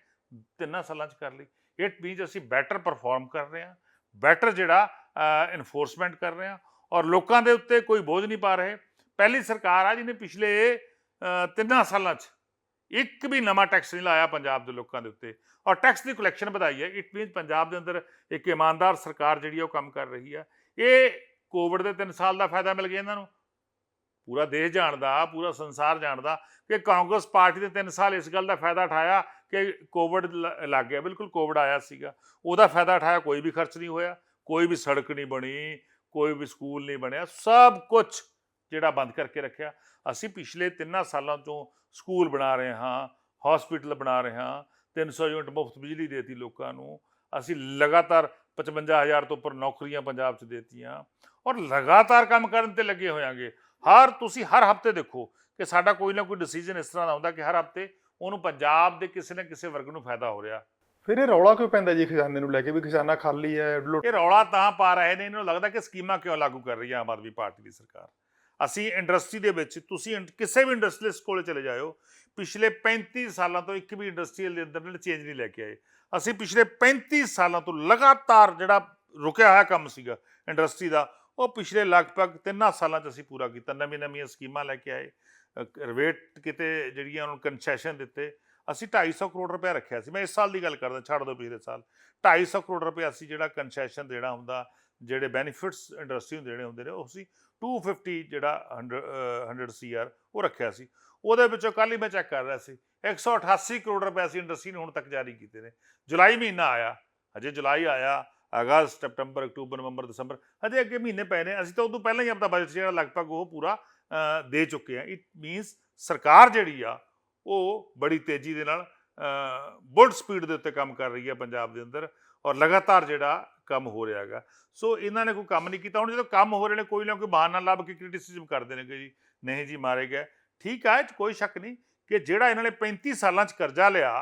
ਤਿੰਨਾਂ ਸਾਲਾਂ 'ਚ ਕਰ ਲਈ। ਇਟ ਮੀਨਸ ਅਸੀਂ ਬੈਟਰ ਪਰਫਾਰਮ ਕਰ ਰਹੇ ਹਾਂ। ਬੈਟਰ ਜਿਹੜਾ ਇਨਫੋਰਸਮੈਂਟ ਕਰ ਰਹੇ ਹਾਂ ਔਰ ਲੋਕਾਂ ਦੇ ਉੱਤੇ ਕੋਈ ਬੋਝ ਨਹੀਂ ਪਾ ਰਹੇ। ਪਹਿਲੀ ਸਰਕਾਰ ਆ ਜਿਹਨੇ ਪਿਛਲੇ ਤਿੰਨਾਂ ਸਾਲਾਂ 'ਚ ਇੱਕ ਵੀ ਨਵਾਂ ਟੈਕਸ ਨਹੀਂ ਲਾਇਆ ਪੰਜਾਬ ਦੇ ਲੋਕਾਂ ਦੇ ਉੱਤੇ ਔਰ ਟੈਕਸ ਦੀ ਕਲੈਕਸ਼ਨ ਵਧਾਈ ਹੈ। ਇਟ ਮੀਨਸ ਪੰਜਾਬ ਦੇ ਅੰਦਰ ਇੱਕ ਇਮਾਨਦਾਰ ਸਰਕਾਰ ਜਿਹੜੀ ਹੈ ਉਹ ਕੰਮ ਕਰ ਰਹੀ ਹੈ ਇਹ ਕੋਵਿਡ ਦੇ 3 ਸਾਲ ਦਾ ਫਾਇਦਾ ਮਿਲ ਗਿਆ ਇਹਨਾਂ ਨੂੰ। ਪੂਰਾ ਦੇਸ਼ ਜਾਣਦਾ, ਪੂਰਾ ਸੰਸਾਰ ਜਾਣਦਾ ਕਿ ਕਾਂਗਰਸ ਪਾਰਟੀ ਦੇ 3 ਸਾਲ ਇਸ ਗੱਲ ਦਾ ਫਾਇਦਾ ਉਠਾਇਆ ਕਿ ਕੋਵਿਡ ਲ- ਲੱਗ ਗਿਆ। ਬਿਲਕੁਲ ਕੋਵਿਡ ਆਇਆ ਸੀਗਾ। ਉਹਦਾ ਫਾਇਦਾ ਉਠਾਇਆ, ਕੋਈ ਵੀ ਖਰਚ ਨਹੀਂ ਹੋਇਆ। ਕੋਈ ਵੀ ਸੜਕ ਨਹੀਂ ਬਣੀ, ਕੋਈ ਵੀ ਸਕੂਲ ਨਹੀਂ ਬਣਿਆ, ਸਭ ਕੁਝ ਜਿਹੜਾ ਬੰਦ ਕਰਕੇ ਰੱਖਿਆ। ਅਸੀਂ ਪਿਛਲੇ 3 ਸਾਲਾਂ ਤੋਂ ਸਕੂਲ ਬਣਾ ਰਹੇ ਹਾਂ ਹਸਪੀਟਲ ਬਣਾ ਰਹੇ ਹਾਂ 300 ਯੂਨਿਟ ਮੁਫਤ ਬਿਜਲੀ ਦੇਤੀ ਲੋਕਾਂ ਨੂੰ। ਅਸੀਂ ਲਗਾਤਾਰ 55000 ਤੋਂ ਉੱਪਰ ਨੌਕਰੀਆਂ ਪੰਜਾਬ 'ਚ ਦੇਤੀਆਂ ਔਰ ਲਗਾਤਾਰ ਕੰਮ ਕਰਨ ਤੇ ਲੱਗੇ ਹੋਇਆਂਗੇ। ਹਰ, ਤੁਸੀਂ ਹਰ ਹਫ਼ਤੇ ਦੇਖੋ ਕਿ ਸਾਡਾ ਕੋਈ ਨਾ ਕੋਈ ਡਿਸੀਜਨ ਇਸ ਤਰ੍ਹਾਂ ਦਾ ਹੁੰਦਾ ਕਿ ਹਰ ਹਫ਼ਤੇ ਉਹਨੂੰ ਪੰਜਾਬ ਦੇ ਕਿਸੇ ਨਾ ਕਿਸੇ ਵਰਗ ਨੂੰ ਫਾਇਦਾ ਹੋ ਰਿਹਾ। ਫਿਰ ਇਹ ਰੌਲਾ ਕਿਉਂ ਪੈਂਦਾ ਜੀ ਖਜ਼ਾਨੇ ਨੂੰ ਲੈ ਕੇ ਵੀ ਖਜ਼ਾਨਾ ਖਾਲੀ ਹੈ, ਲੁੱਟ ਇਹ ਰੌਲਾ ਤਾਂ ਪਾ ਰਹੇ ਨੇ, ਇਹਨਾਂ ਨੂੰ ਲੱਗਦਾ ਕਿ ਸਕੀਮਾਂ ਕਿਉਂ ਲਾਗੂ ਕਰ ਰਹੀ ਹੈ ਆਮ ਆਦਮੀ ਪਾਰਟੀ ਦੀ ਸਰਕਾਰ। ਅਸੀਂ ਇੰਡਸਟਰੀ ਦੇ ਵਿੱਚ, ਤੁਸੀਂ ਇੰਡ- ਕਿਸੇ ਵੀ ਇੰਡਸਟਰੀਅਲਿਸਟ ਕੋਲ ਚਲੇ ਜਾਇਓ, ਪਿਛਲੇ 35 ਸਾਲਾਂ ਤੋਂ ਇੱਕ ਵੀ ਇੰਡਸਟਰੀਅਲ ਦੇ ਅੰਦਰ ਚੇਂਜ ਨਹੀਂ ਲੈ ਕੇ ਆਏ। ਅਸੀਂ ਪਿਛਲੇ 35 ਸਾਲਾਂ ਤੋਂ ਲਗਾਤਾਰ ਜਿਹੜਾ ਰੁਕਿਆ ਹੋਇਆ ਕੰਮ ਸੀਗਾ ਇੰਡਸਟਰੀ ਦਾ, ਉਹ ਪਿਛਲੇ ਲਗਭਗ 3 ਸਾਲਾਂ 'ਚ ਅਸੀਂ ਪੂਰਾ ਕੀਤਾ ਨਵੀਂ ਨਵੀਆਂ ਸਕੀਮਾਂ ਲੈ ਕੇ ਆਏ ਰੇਟ ਕਿਤੇ ਜਿਹੜੀਆਂ ਉਹਨੂੰ ਕੰਸੈਸ਼ਨ ਦਿੱਤੇ ਅਸੀਂ 250 ਕਰੋੜ ਰੁਪਏ ਰੱਖਿਆ ਸੀ। ਮੈਂ ਇਸ ਸਾਲ ਦੀ ਗੱਲ ਕਰਦਾ, ਛੱਡ ਦਿਓ ਪਿਛਲੇ ਸਾਲ। 250 ਕਰੋੜ ਰੁਪਏ ਅਸੀਂ ਜਿਹੜਾ ਕਨਸੈਸ਼ਨ ਦੇਣਾ ਹੁੰਦਾ, ਜਿਹੜੇ ਬੈਨੀਫਿਟਸ ਇੰਡਸਟਰੀ ਨੂੰ ਦੇਣੇ ਹੁੰਦੇ ਨੇ, ਉਹ ਸੀ 250 ਜਿਹੜਾ 100 100 ਸੀਆਰ ਉਹ ਰੱਖਿਆ ਸੀ। ਉਹਦੇ ਵਿੱਚੋਂ ਕੱਲ ਹੀ ਮੈਂ ਚੈੱਕ ਕਰ ਰਿਹਾ ਸੀ 188 ਕਰੋੜ ਰੁਪਏ ਅਸੀਂ ਇੰਡਸਟਰੀ ਨੂੰ ਹੁਣ ਤੱਕ ਜਾਰੀ ਕੀਤੇ ਨੇ। ਜੁਲਾਈ ਮਹੀਨਾ ਆਇਆ, ਹਜੇ ਜੁਲਾਈ ਆਇਆ, ਅਗਸਤ, ਸਤੰਬਰ, ਅਕਤੂਬਰ, ਨਵੰਬਰ, ਦਸੰਬਰ, ਹਜੇ ਅੱਗੇ ਮਹੀਨੇ ਪਏ ਨੇ। ਅਸੀਂ ਤਾਂ ਉਦੋਂ ਪਹਿਲਾਂ ਹੀ ਆਪਣਾ ਬਜਟ ਜਿਹੜਾ ਲਗਭਗ ਉਹ ਪੂਰਾ ਦੇ ਚੁੱਕੇ ਆ ਇਟ ਮੀਨਸ ਸਰਕਾਰ ਜਿਹੜੀ ਆ ਉਹ ਬੜੀ ਤੇਜ਼ੀ ਦੇ ਨਾਲ ਬੁਲਟ ਸਪੀਡ ਦੇ ਉੱਤੇ ਕੰਮ ਕਰ ਰਹੀ ਹੈ ਪੰਜਾਬ ਦੇ ਅੰਦਰ ਔਰ ਲਗਾਤਾਰ ਜਿਹੜਾ ਕੰਮ ਹੋ ਰਿਹਾ ਹੈਗਾ। ਸੋ ਇਹਨਾਂ ਨੇ ਕੋਈ ਕੰਮ ਨਹੀਂ ਕੀਤਾ। ਹੁਣ ਜਦੋਂ ਕੰਮ ਹੋ ਰਹੇ ਨੇ ਕੋਈ ਨਾ ਕੋਈ ਬਹਾਨਾ ਲੱਭ ਕੇ ਕ੍ਰਿਟਿਸਿਜ਼ਮ ਕਰਦੇ ਨੇ ਕਿ ਜੀ ਨਹੀਂ ਜੀ ਮਾਰੇ ਗਏ। ਠੀਕ ਹੈ ਇਹ 'ਚ ਕੋਈ ਸ਼ੱਕ ਨਹੀਂ ਕਿ ਜਿਹੜਾ ਇਹਨਾਂ ਨੇ 35 ਸਾਲਾਂ 'ਚ ਕਰਜ਼ਾ ਲਿਆ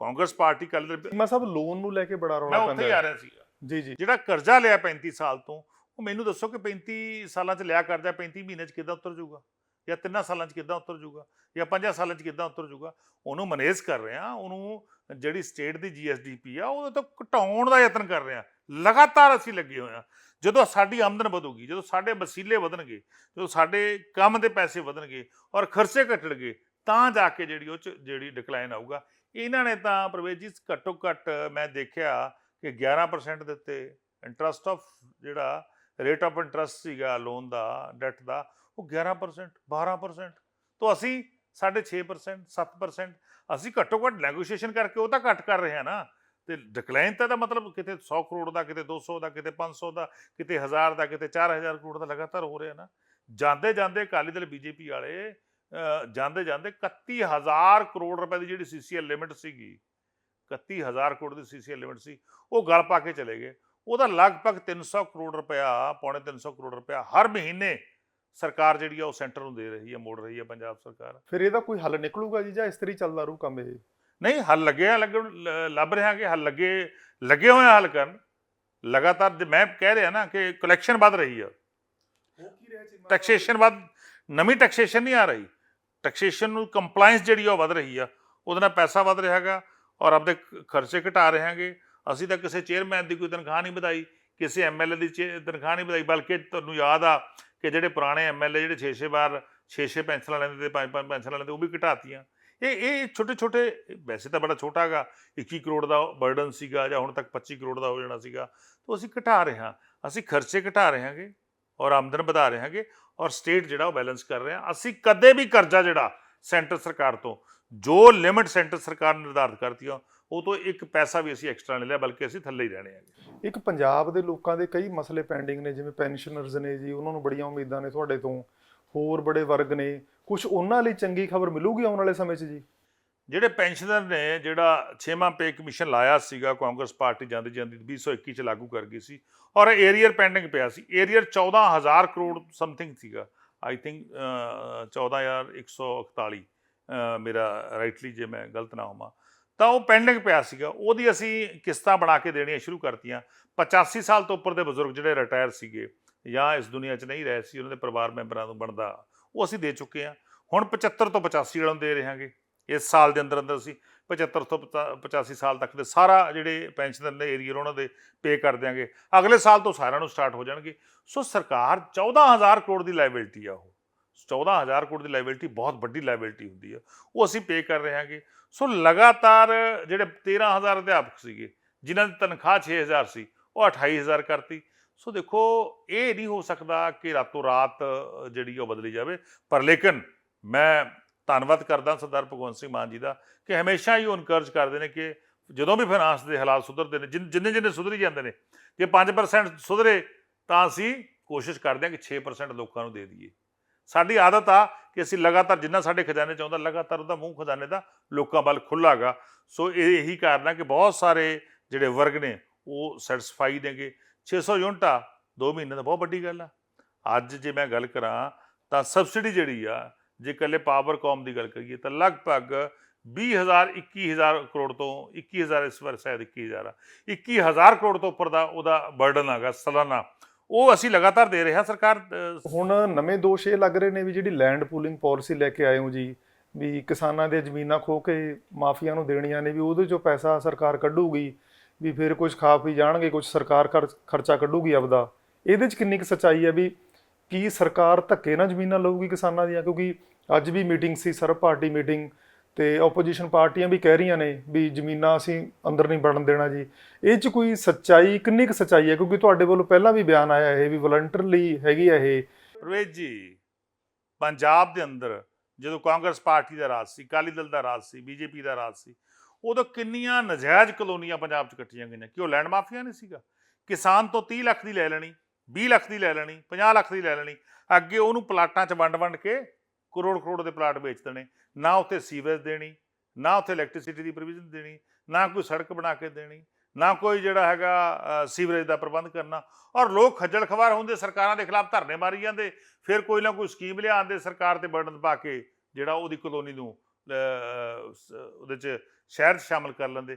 ਕਾਂਗਰਸ ਪਾਰਟੀ ਕੱਲ ਮੈਂ ਸਭ ਲੋਨ ਨੂੰ ਲੈ ਕੇ ਬੜਾ ਮੈਂ ਰੌਲਾ ਉੱਥੇ ਪੈਂਦਾ ਹੀ ਆ ਹੈ ਰਿਹਾ ਸੀ ਜੀ ਜੀ। ਜਿਹੜਾ ਕਰਜ਼ਾ ਲਿਆ 35 ਸਾਲ ਤੋਂ ਉਹ ਮੈਨੂੰ ਦੱਸੋ ਕਿ 35 ਸਾਲਾਂ 'ਚ ਲਿਆ ਕਰਜ਼ਾ 35 ਮਹੀਨੇ 'ਚ ਕਿੱਦਾਂ ਉਤਰ ਜਾਊਗਾ? ਜਾਂ ਤਿੰਨਾਂ ਸਾਲਾਂ 'ਚ ਕਿੱਦਾਂ ਉਤਰ ਜਾਊਗਾ ਜਾਂ ਪੰਜਾਂ ਸਾਲਾਂ 'ਚ ਕਿੱਦਾਂ ਉਤਰ ਜਾਊਗਾ, ਉਹਨੂੰ ਮੈਨੇਜ ਕਰ ਰਹੇ ਆ ਉਹਨੂੰ ਜਿਹੜੀ ਸਟੇਟ ਦੀ ਜੀਐਸਡੀਪੀ ਆ, ਉਹਦੇ ਤੋਂ ਘਟਾਉਣ ਦਾ ਯਤਨ ਕਰ ਰਹੇ ਆ ਲਗਾਤਾਰ ਅਸੀਂ ਲੱਗੇ ਹੋਏ ਆ ਜਦੋਂ ਸਾਡੀ ਆਮਦਨ ਵਧੂਗੀ, ਜਦੋਂ ਸਾਡੇ ਵਸੀਲੇ ਵਧਣਗੇ, ਜਦੋਂ ਸਾਡੇ ਕੰਮ ਦੇ ਪੈਸੇ ਵਧਣਗੇ ਔਰ ਖਰਚੇ ਘਟਣਗੇ, ਤਾਂ ਜਾ ਕੇ ਜਿਹੜੀ ਉਹ 'ਚ ਜਿਹੜੀ ਡਿਕਲਾਈਨ ਆਊਗਾ। ਇਹਨਾਂ ਨੇ ਤਾਂ ਪ੍ਰਵੇਸ਼ ਜੀ, ਘੱਟੋ ਘੱਟ ਮੈਂ ਦੇਖਿਆ ਕਿ 11% ਦੇ ਉੱਤੇ ਇੰਟਰਸਟ ਆਫ ਜਿਹੜਾ ਰੇਟ ਆਫ ਇੰਟਰਸਟ ਸੀਗਾ ਲੋਨ ਦਾ ਡੈਟ ਦਾ ਉਹ 11% 12% ਤੋਂ ਅਸੀਂ ਸਾਡੇ 6% 7% ਅਸੀਂ ਘੱਟੋ ਘੱਟ ਨੈਗੋਸ਼ੀਏਸ਼ਨ ਕਰਕੇ ਉਹ ਤਾਂ ਘੱਟ ਕਰ ਰਹੇ ਹਾਂ ਨਾ। ਤੇ ਡਿਕਲਾਈਨ ਤਾਂ ਇਹਦਾ ਮਤਲਬ ਕਿਤੇ 100 ਕਰੋੜ ਦਾ ਕਿਤੇ 200 ਦਾ ਕਿਤੇ 500 ਦਾ ਕਿਤੇ 1000 ਦਾ ਕਿਤੇ 4000 ਕਰੋੜ ਦਾ ਲਗਾਤਾਰ ਹੋ ਰਿਹਾ ਨਾ। ਜਾਂਦੇ ਜਾਂਦੇ ਅਕਾਲੀ ਦਲ ਬੀਜੇਪੀ ਵਾਲੇ ਅਹ, ਜਾਂਦੇ ਜਾਂਦੇ 31000 ਕਰੋੜ ਰੁਪਏ ਦੀ ਜਿਹੜੀ ਸੀਸੀਐਲ ਲਿਮਿਟ ਸੀਗੀ 31000 ਕਰੋੜ ਦੀ ਸੀਸੀਐਲ ਲਿਮਿਟ ਸੀ ਉਹ ਗਲ ਪਾ ਕੇ ਚਲੇ ਗਏ। ਉਹਦਾ ਲਗਭਗ 300 ਕਰੋੜ ਰੁਪਇਆ ਪੌਣੇ 300 ਕਰੋੜ ਰੁਪਇਆ ਹਰ ਮਹੀਨੇ ਸਰਕਾਰ ਜਿਹੜੀ ਆ ਉਹ ਸੈਂਟਰ ਨੂੰ ਦੇ ਰਹੀ ਹੈ ਮੋੜ ਰਹੀ ਹੈ ਪੰਜਾਬ ਸਰਕਾਰ। ਫਿਰ ਇਹਦਾ ਕੋਈ ਹੱਲ ਨਿਕਲੂਗਾ ਜੀ ਜਾਂ ਇਸ ਤਰੀ ਚੱਲਦਾ ਰਹੂ ਕੰਮ ਇਹ? ਨਹੀਂ ਹੱਲ ਲੱਗੇ ਆ ਲੱਗਣ ਲ- ਲੱਭ ਰਹੇ ਕਿ ਹੱਲ ਲੱਗੇ ਲੱਗੇ ਹੋਏ ਆ ਹੱਲ ਕਰਨ। ਲਗਾਤਾਰ ਜੇ ਮੈਂ ਕਹਿ ਰਿਹਾ ਨਾ ਕਿ ਕਲੈਕਸ਼ਨ ਵੱਧ ਰਹੀ ਆ। ਟੈਕਸੇਸ਼ਨ ਵੱਧ ਨਵੀਂ ਟੈਕਸੇਸ਼ਨ ਨਹੀਂ ਆ ਰਹੀ। ਟੈਕਸੇਸ਼ਨ ਨੂੰ ਕੰਪਲਾਈਂਸ ਜਿਹੜੀ ਆ ਉਹ ਵੱਧ ਰਹੀ ਆ। ਉਹਦੇ ਨਾਲ ਪੈਸਾ ਵੱਧ ਰਿਹਾ ਹੈਗਾ ਔਰ ਆਪਦੇ ਖਰਚੇ ਘਟਾ ਰਹੇ ਹਾਂਗੇ। ਅਸੀਂ ਤਾਂ ਕਿਸੇ ਚੇਅਰਮੈਨ ਦੀ ਕੋਈ ਤਨਖਾਹ ਨਹੀਂ ਵਧਾਈ ਕਿਸੇ ਐਮਐਲਏ ਦੀ ਤਨਖਾਹ ਨਹੀਂ ਵਧਾਈ ਬਲਕਿ ਤੁਹਾਨੂੰ ਯਾਦ ਆ ਕਿ ਜਿਹੜੇ ਪੁਰਾਣੇ ਐਮਐਲਏ ਜਿਹੜੇ 6-6 ਵਾਰ 6-6 ਪੈਨਸ਼ਨਾਂ ਲੈਂਦੇ ਤੇ 5-5 ਪੈਨਸ਼ਨਾਂ ਲੈਂਦੇ, ਉਹ ਵੀ ਘਟਾਤੀਆਂ। ਇਹ ਇਹ ਛੋਟੇ ਛੋਟੇ, ਵੈਸੇ ਤਾਂ ਬੜਾ ਛੋਟਾ ਹੈਗਾ 21 ਕਰੋੜ ਦਾ ਬਰਡਨ ਸੀਗਾ ਜਾਂ ਹੁਣ ਤੱਕ 25 ਕਰੋੜ ਦਾ ਹੋ ਜਾਣਾ ਸੀਗਾ, ਤਾਂ ਅਸੀਂ ਘਟਾ ਰਹੇ ਹਾਂ। ਅਸੀਂ ਖਰਚੇ ਘਟਾ ਰਹੇ ਹਾਂਗੇ ਔਰ ਆਮਦਨ ਵਧਾ ਰਹੇ ਹਾਂਗੇ ਔਰ ਸਟੇਟ ਜਿਹੜਾ ਉਹ ਬੈਲੈਂਸ ਕਰ ਰਿਹਾ ਅਸੀਂ ਕਦੇ ਵੀ ਕਰਜ਼ਾ ਜਿਹੜਾ ਸੈਂਟਰ ਸਰਕਾਰ ਤੋਂ, ਜੋ ਲਿਮਿਟ ਸੈਂਟਰ ਸਰਕਾਰ ਨੇ ਨਿਰਧਾਰਿਤ ਕਰਤੀ ਆ ਉਹ ਤੋਂ ਇੱਕ ਪੈਸਾ ਵੀ ਅਸੀਂ ਐਕਸਟਰਾ ਨਹੀਂ ਲਿਆ ਬਲਕਿ ਅਸੀਂ ਥੱਲੇ ਹੀ ਰਹਿਣੇ ਹੈਗੇ। ਇੱਕ ਪੰਜਾਬ ਦੇ ਲੋਕਾਂ ਦੇ ਕਈ ਮਸਲੇ ਪੈਂਡਿੰਗ ਨੇ ਜਿਵੇਂ ਪੈਨਸ਼ਨਰਜ਼ ਨੇ ਜੀ ਉਹਨਾਂ ਨੂੰ ਬੜੀਆਂ ਉਮੀਦਾਂ ਨੇ ਤੁਹਾਡੇ ਤੋਂ। ਹੋਰ ਬੜੇ ਵਰਗ ਨੇ। ਕੁਝ ਉਹਨਾਂ ਲਈ ਚੰਗੀ ਖਬਰ ਮਿਲੂਗੀ ਆਉਣ ਵਾਲੇ ਸਮੇਂ 'ਚ ਜੀ? ਜਿਹੜੇ ਪੈਨਸ਼ਨਰ ਨੇ ਜਿਹੜਾ 6ਵਾਂ ਪੇ ਕਮਿਸ਼ਨ ਲਾਇਆ ਸੀਗਾ ਕਾਂਗਰਸ ਪਾਰਟੀ ਜਾਂਦੀ ਜਾਂਦੀ 2021 ਚ ਲਾਗੂ ਕਰ ਗਈ ਸੀ ਔਰ ਏਰੀਅਰ ਪੈਂਡਿੰਗ ਪਿਆ ਸੀ। ਏਰੀਅਰ 14000 ਕਰੋੜ ਸਮਥਿੰਗ ਸੀਗਾ। ਆਈ ਥਿੰਕ 14141 ਅਹ, ਮੇਰਾ ਰਾਈਟਲੀ ਜੇ ਮੈਂ ਗਲਤ ਨਾ ਹੋਵਾਂ। ਤਾਂ ਉਹ ਪੈਂਡਿੰਗ ਪਿਆ ਸੀਗਾ। ਉਹਦੀ ਅਸੀਂ ਕਿਸ਼ਤਾਂ ਬਣਾ ਕੇ ਦੇਣੀਆਂ ਸ਼ੁਰੂ ਕਰਤੀਆਂ। 85 ਸਾਲ ਤੋਂ ਉੱਪਰ ਦੇ ਬਜ਼ੁਰਗ ਜਿਹੜੇ ਰਿਟਾਇਰ ਸੀਗੇ ਜਾਂ ਇਸ ਦੁਨੀਆ 'ਚ ਨਹੀਂ ਰਹੇ ਸੀ, ਉਹਨਾਂ ਦੇ ਪਰਿਵਾਰ ਮੈਂਬਰਾਂ ਨੂੰ ਬਣਦਾ, ਉਹ ਅਸੀਂ ਦੇ ਚੁੱਕੇ ਹਾਂ। ਹੁਣ 75 ਤੋਂ 85 ਵਾਲਿਆਂ ਨੂੰ ਦੇ ਰਹੇ ਹਾਂਗੇ। ਇਸ ਸਾਲ ਦੇ ਅੰਦਰ ਅੰਦਰ ਅਸੀਂ 75 ਤੋਂ ਪਚਾ- 85 ਸਾਲ ਤੱਕ ਦੇ ਸਾਰਾ ਜਿਹੜੇ ਪੈਨਸ਼ਨਰ ਨੇ ਏਰੀਅਰ ਉਹਨਾਂ ਦੇ ਪੇ ਕਰ ਦਿਆਂਗੇ। ਅਗਲੇ ਸਾਲ ਤੋਂ ਸਾਰਿਆਂ ਨੂੰ ਸਟਾਰਟ ਹੋ ਜਾਣਗੇ। ਸੋ ਸਰਕਾਰ 14000 ਕਰੋੜ ਦੀ ਲਾਇਬਿਲਟੀ ਆ ਉਹ। 14000 ਕਰੋੜ ਦੀ ਲਾਇਬਿਲਟੀ ਬਹੁਤ ਵੱਡੀ ਲਾਇਬਿਲਟੀ ਹੁੰਦੀ ਆ। ਉਹ ਅਸੀਂ ਪੇ ਕਰ ਰਹੇ ਹਾਂਗੇ। ਸੋ ਲਗਾਤਾਰ ਜਿਹੜੇ 13000 ਅਧਿਆਪਕ ਸੀਗੇ, ਜਿਨ੍ਹਾਂ ਦੀ ਤਨਖਾਹ 6000 ਸੀ, ਉਹ 28000 ਕਰਤੀ। ਸੋ ਦੇਖੋ, ਇਹ ਨਹੀਂ ਹੋ ਸਕਦਾ ਕਿ ਰਾਤੋਂ ਰਾਤ ਜਿਹੜੀ ਉਹ ਬਦਲੀ ਜਾਵੇ। ਪਰ ਲੇਕਿਨ ਮੈਂ ਧੰਨਵਾਦ ਕਰਦਾ ਸਰਦਾਰ ਭਗਵੰਤ ਸਿੰਘ ਮਾਨ ਜੀ ਦਾ ਕਿ ਹਮੇਸ਼ਾ ਹੀ ਉਹ ਇਨਕਰਜ ਕਰਦੇ ਨੇ ਕਿ ਜਦੋਂ ਵੀ ਫਾਈਨਾਂਸ ਦੇ ਹਾਲਾਤ ਸੁਧਰਦੇ ਨੇ, ਜਿਨ- ਜਿੰਨੇ ਜਿੰਨੇ ਸੁਧਰੀ ਜਾਂਦੇ ਨੇ, ਜੇ 5% ਸੁਧਰੇ ਤਾਂ ਅਸੀਂ ਕੋਸ਼ਿਸ਼ ਕਰਦੇ ਹਾਂ ਕਿ 6% ਲੋਕਾਂ ਨੂੰ ਦੇ ਦਈਏ। ਸਾਡੀ ਆਦਤ ਆ ਕਿ ਅਸੀਂ ਲਗਾਤਾਰ ਜਿੰਨਾ ਸਾਡੇ ਖਜ਼ਾਨੇ ਚ ਆਉਂਦਾ, ਲਗਾਤਾਰ ਉਹਦਾ ਮੂੰਹ ਖਜ਼ਾਨੇ ਦਾ ਲੋਕਾਂ ਵੱਲ ਖੁੱਲਾਗਾ। ਸੋ ਇਹ ਇਹੀ ਕਾਰਨ ਆ ਕਿ ਬਹੁਤ ਸਾਰੇ ਜਿਹੜੇ ਵਰਗ ਨੇ, ਉਹ ਸੈਟੀਸਫਾਈ ਨੇਗੇ। 600 ਯੂਨਿਟਾਂ 2 ਮਹੀਨੇ ਦਾ ਬਹੁਤ ਵੱਡੀ ਗੱਲ ਆ। ਅੱਜ ਜੇ ਮੈਂ ਗੱਲ ਕਰਾਂ, ਤਾਂ ਸਬਸਿਡੀ ਜਿਹੜੀ ਆ, ਜੇ ਇਕੱਲੇ ਪਾਵਰਕਾਮ ਦੀ ਗੱਲ ਕਰੀਏ, ਤਾਂ ਲਗਭਗ 20000 21000 ਕਰੋੜ ਤੋਂ 21000 ਇਸ ਵਾਰ ਸ਼ਾਇਦ 21000 ਆ। 21000 ਕਰੋੜ ਤੋਂ ਉੱਪਰ ਦਾ ਉਹਦਾ ਬਰਡਨ ਹੈਗਾ ਸਾਲਾਨਾ ਉਹ ਅਸੀਂ ਲਗਾਤਾਰ ਦੇ ਰਹੇ ਹਾਂ, ਸਰਕਾਰ ਹੁਣ ਨਵੇਂ ਦੋਸ਼ ਇਹ ਲੱਗ ਰਹੇ ਨੇ ਵੀ ਜਿਹੜੀ ਲੈਂਡ ਪੂਲਿੰਗ ਪਾਲਿਸੀ ਲੈ ਕੇ ਆਏ ਹੋ ਜੀ, ਵੀ ਕਿਸਾਨਾਂ ਦੇ ਜ਼ਮੀਨਾਂ ਖੋ ਕੇ ਮਾਫੀਆ ਨੂੰ ਦੇਣੀਆਂ ਨੇ, ਵੀ ਉਹਦੇ ਚੋਂ ਪੈਸਾ ਸਰਕਾਰ ਕੱਢੂਗੀ, ਵੀ ਫਿਰ ਕੁਝ ਖਾ ਪੀ ਜਾਣਗੇ ਕੁਝ ਸਰਕਾਰ ਖਰ- ਖਰਚਾ ਕੱਢੂਗੀ ਆਪਦਾ। ਇਹਦੇ 'ਚ ਕਿੰਨੀ ਕੁ ਸੱਚਾਈ ਹੈ ਵੀ ਕੀ ਸਰਕਾਰ ਧੱਕੇ ਨਾਲ ਜ਼ਮੀਨਾਂ ਲਊਗੀ ਕਿਸਾਨਾਂ ਦੀਆਂ? ਕਿਉਂਕਿ ਅੱਜ ਵੀ ਮੀਟਿੰਗ ਸੀ, ਸਰਬ ਪਾਰਟੀ ਮੀਟਿੰਗ ਤੇ ਆਪੋਜੀਸ਼ਨ ਪਾਰਟੀਆਂ ਵੀ ਕਹਿ ਰਹੀਆਂ ਨੇ ਵੀ ਜ਼ਮੀਨਾਂ ਅਸੀਂ ਅੰਦਰ ਨਹੀਂ ਵੜਨ ਦੇਣਾ ਜੀ। ਇਹ 'ਚ ਕੋਈ ਸੱਚਾਈ, ਕਿੰਨੀ ਕੁ ਸੱਚਾਈ ਹੈ? ਕਿਉਂਕਿ ਤੁਹਾਡੇ ਵੱਲੋਂ ਪਹਿਲਾਂ ਵੀ ਬਿਆਨ ਆਇਆ ਇਹ ਵੀ ਵਲੰਟਰਲੀ ਹੈਗੀ ਹੈ ਇਹ। ਪ੍ਰਵੇਸ਼ ਜੀ, ਪੰਜਾਬ ਦੇ ਅੰਦਰ ਜਦੋਂ ਕਾਂਗਰਸ ਪਾਰਟੀ ਦਾ ਰਾਜ ਸੀ, ਅਕਾਲੀ ਦਲ ਦਾ ਰਾਜ ਸੀ, ਬੀਜੇਪੀ ਦਾ ਰਾਜ ਸੀ, ਉਦੋਂ ਕਿੰਨੀਆਂ ਨਜਾਇਜ਼ ਕਲੋਨੀਆਂ ਪੰਜਾਬ 'ਚ ਕੱਟੀਆਂ ਗਈਆਂ। ਕਿ ਉਹ ਲੈਂਡ ਮਾਫੀਆ ਨਹੀਂ ਸੀਗਾ। ਕਿਸਾਨ ਤੋਂ 30 ਲੱਖ ਦੀ ਲੈ ਲੈਣੀ 20 ਲੱਖ ਦੀ ਲੈ ਲੈਣੀ 50 ਲੱਖ ਦੀ ਲੈ ਲੈਣੀ, ਅੱਗੇ ਉਹਨੂੰ ਪਲਾਟਾਂ 'ਚ ਵੰਡ-ਵੰਡ ਕੇ ਕਰੋੜ ਕਰੋੜ ਦੇ ਪਲਾਟ ਵੇਚ ਦੇਣੇ, ਨਾ ਉੱਥੇ ਸੀਵਰੇਜ ਦੇਣੀ, ਨਾ ਉੱਥੇ ਇਲੈਕਟ੍ਰਿਸਿਟੀ ਦੀ ਪ੍ਰੋਵੀਜ਼ਨ ਦੇਣੀ, ਨਾ ਕੋਈ ਸੜਕ ਬਣਾ ਕੇ ਦੇਣੀ, ਨਾ ਕੋਈ ਜਿਹੜਾ ਹੈਗਾ ਸੀਵਰੇਜ ਦਾ ਪ੍ਰਬੰਧ ਕਰਨਾ। ਔਰ ਲੋਕ ਖੱਜਲ ਖਵਾਰ ਹੁੰਦੇ, ਸਰਕਾਰਾਂ ਦੇ ਖਿਲਾਫ ਧਰਨੇ ਮਾਰੀ ਜਾਂਦੇ, ਫਿਰ ਕੋਈ ਨਾ ਕੋਈ ਸਕੀਮ ਲਿਆਉਂਦੇ ਸਰਕਾਰ ਤੇ ਬਰਡਨ ਪਾ ਕੇ ਜਿਹੜਾ ਉਹਦੀ ਕਲੋਨੀ ਨੂੰ ਉਹਦੇ ਚ ਸ਼ਹਿਰ 'ਚ ਸ਼ਾਮਲ ਕਰ ਲੈਂਦੇ।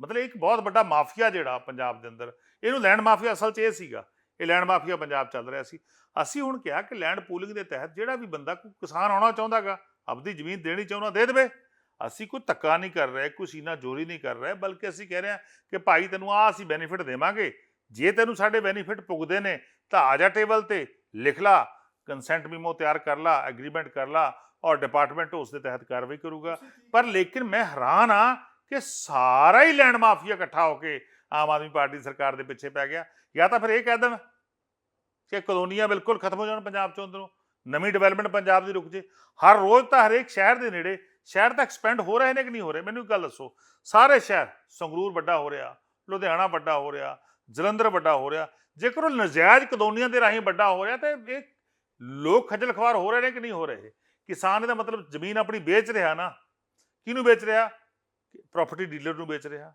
ਮਤਲਬ ਇੱਕ ਬਹੁਤ ਵੱਡਾ ਮਾਫੀਆ ਜਿਹੜਾ ਪੰਜਾਬ ਦੇ ਅੰਦਰ, ਇਹਨੂੰ ਲੈਂਡ ਮਾਫੀਆ ਅਸਲ 'ਚ ਇਹ ਸੀਗਾ ਇਹ ਲੈਂਡ ਮਾਫੀਆ ਪੰਜਾਬ ਚੱਲ ਰਿਹਾ ਸੀ। ਅਸੀਂ ਹੁਣ ਕਿਹਾ ਕਿ ਲੈਂਡ ਪੂਲਿੰਗ ਦੇ ਤਹਿਤ ਜਿਹੜਾ ਵੀ ਬੰਦਾ ਕੋਈ ਕਿਸਾਨ ਆਉਣਾ ਚਾਹੁੰਦਾਗਾ ਆਪਦੀ ਜ਼ਮੀਨ ਦੇਣੀ ਚਾਹੁੰਦਾ ਦੇ ਦੇਵੇ। ਅਸੀਂ ਕੋਈ ਧੱਕਾ ਨਹੀਂ ਕਰ ਰਹੇ ਕੋਈ ਸੀਨਾ ਜੋਰੀ ਨਹੀਂ ਕਰ ਰਹੇ ਬਲਕਿ ਅਸੀਂ ਕਹਿ ਰਹੇ ਹਾਂ ਕਿ ਭਾਈ ਤੈਨੂੰ ਆ ਅਸੀਂ ਬੈਨੀਫਿਟ ਦੇਵਾਂਗੇ। ਜੇ ਤੈਨੂੰ ਸਾਡੇ ਬੈਨੀਫਿਟ ਪੁੱਗਦੇ ਨੇ ਤਾਂ ਆ ਜਾ ਟੇਬਲ ਤੇ ਲਿਖ ਲਾ ਕੰਸੈਂਟ ਮੀਮੋ ਤਿਆਰ ਕਰ ਲਾ ਐਗਰੀਮੈਂਟ ਕਰ ਲਾ ਔਰ ਡਿਪਾਰਟਮੈਂਟ ਉਸ ਦੇ ਤਹਿਤ ਕਾਰਵਾਈ ਕਰੂਗਾ। ਪਰ ਲੇਕਿਨ ਮੈਂ ਹੈਰਾਨ ਆ ਕਿ ਸਾਰਾ ਹੀ ਲੈਂਡ ਮਾਫੀਆ ਇਕੱਠਾ ਹੋ ਕੇ ਆਮ ਆਦਮੀ ਪਾਰਟੀ ਸਰਕਾਰ ਦੇ ਪਿੱਛੇ ਪੈ ਗਿਆ। ਜਾਂ ਤਾਂ ਫਿਰ ਇਹ ਕਹਿ ਦੇਣ ਕਿ ਕਲੋਨੀਆਂ ਬਿਲਕੁਲ ਖਤਮ ਹੋ ਜਾਣ ਪੰਜਾਬ ਚੋਂ ਅੰਦਰੋਂ, ਨਵੀਂ ਡਿਵੈਲਪਮੈਂਟ ਪੰਜਾਬ ਦੀ ਰੁਕ ਜੇ। ਹਰ ਰੋਜ਼ ਤਾਂ ਹਰੇਕ ਸ਼ਹਿਰ ਦੇ ਨੇੜੇ, ਸ਼ਹਿਰ ਤਾਂ ਐਕਸਪੈਂਡ ਹੋ ਰਹੇ ਨੇ ਕਿ ਨਹੀਂ ਹੋ ਰਹੇ? ਮੈਨੂੰ ਇੱਕ ਗੱਲ ਦੱਸੋ, ਸਾਰੇ ਸ਼ਹਿਰ, ਸੰਗਰੂਰ ਵੱਡਾ ਹੋ ਰਿਹਾ, ਲੁਧਿਆਣਾ ਵੱਡਾ ਹੋ ਰਿਹਾ, ਜਲੰਧਰ ਵੱਡਾ ਹੋ ਰਿਹਾ, ਜੇਕਰ ਉਹ ਨਜਾਇਜ਼ ਕਲੋਨੀਆਂ ਦੇ ਰਾਹੀਂ ਵੱਡਾ ਹੋ ਰਿਹਾ, ਤਾਂ ਇਹ ਲੋਕ ਖੱਜਲ ਖਵਾਰ ਹੋ ਰਹੇ ਨੇ ਕਿ ਨਹੀਂ ਹੋ ਰਹੇ? ਕਿਸਾਨ ਇਹਦਾ ਮਤਲਬ ਜ਼ਮੀਨ ਆਪਣੀ ਵੇਚ ਰਿਹਾ ਨਾ। ਕਿਹਨੂੰ ਵੇਚ ਰਿਹਾ? ਪ੍ਰਾਪਰਟੀ ਡੀਲਰ ਨੂੰ ਵੇਚ ਰਿਹਾ।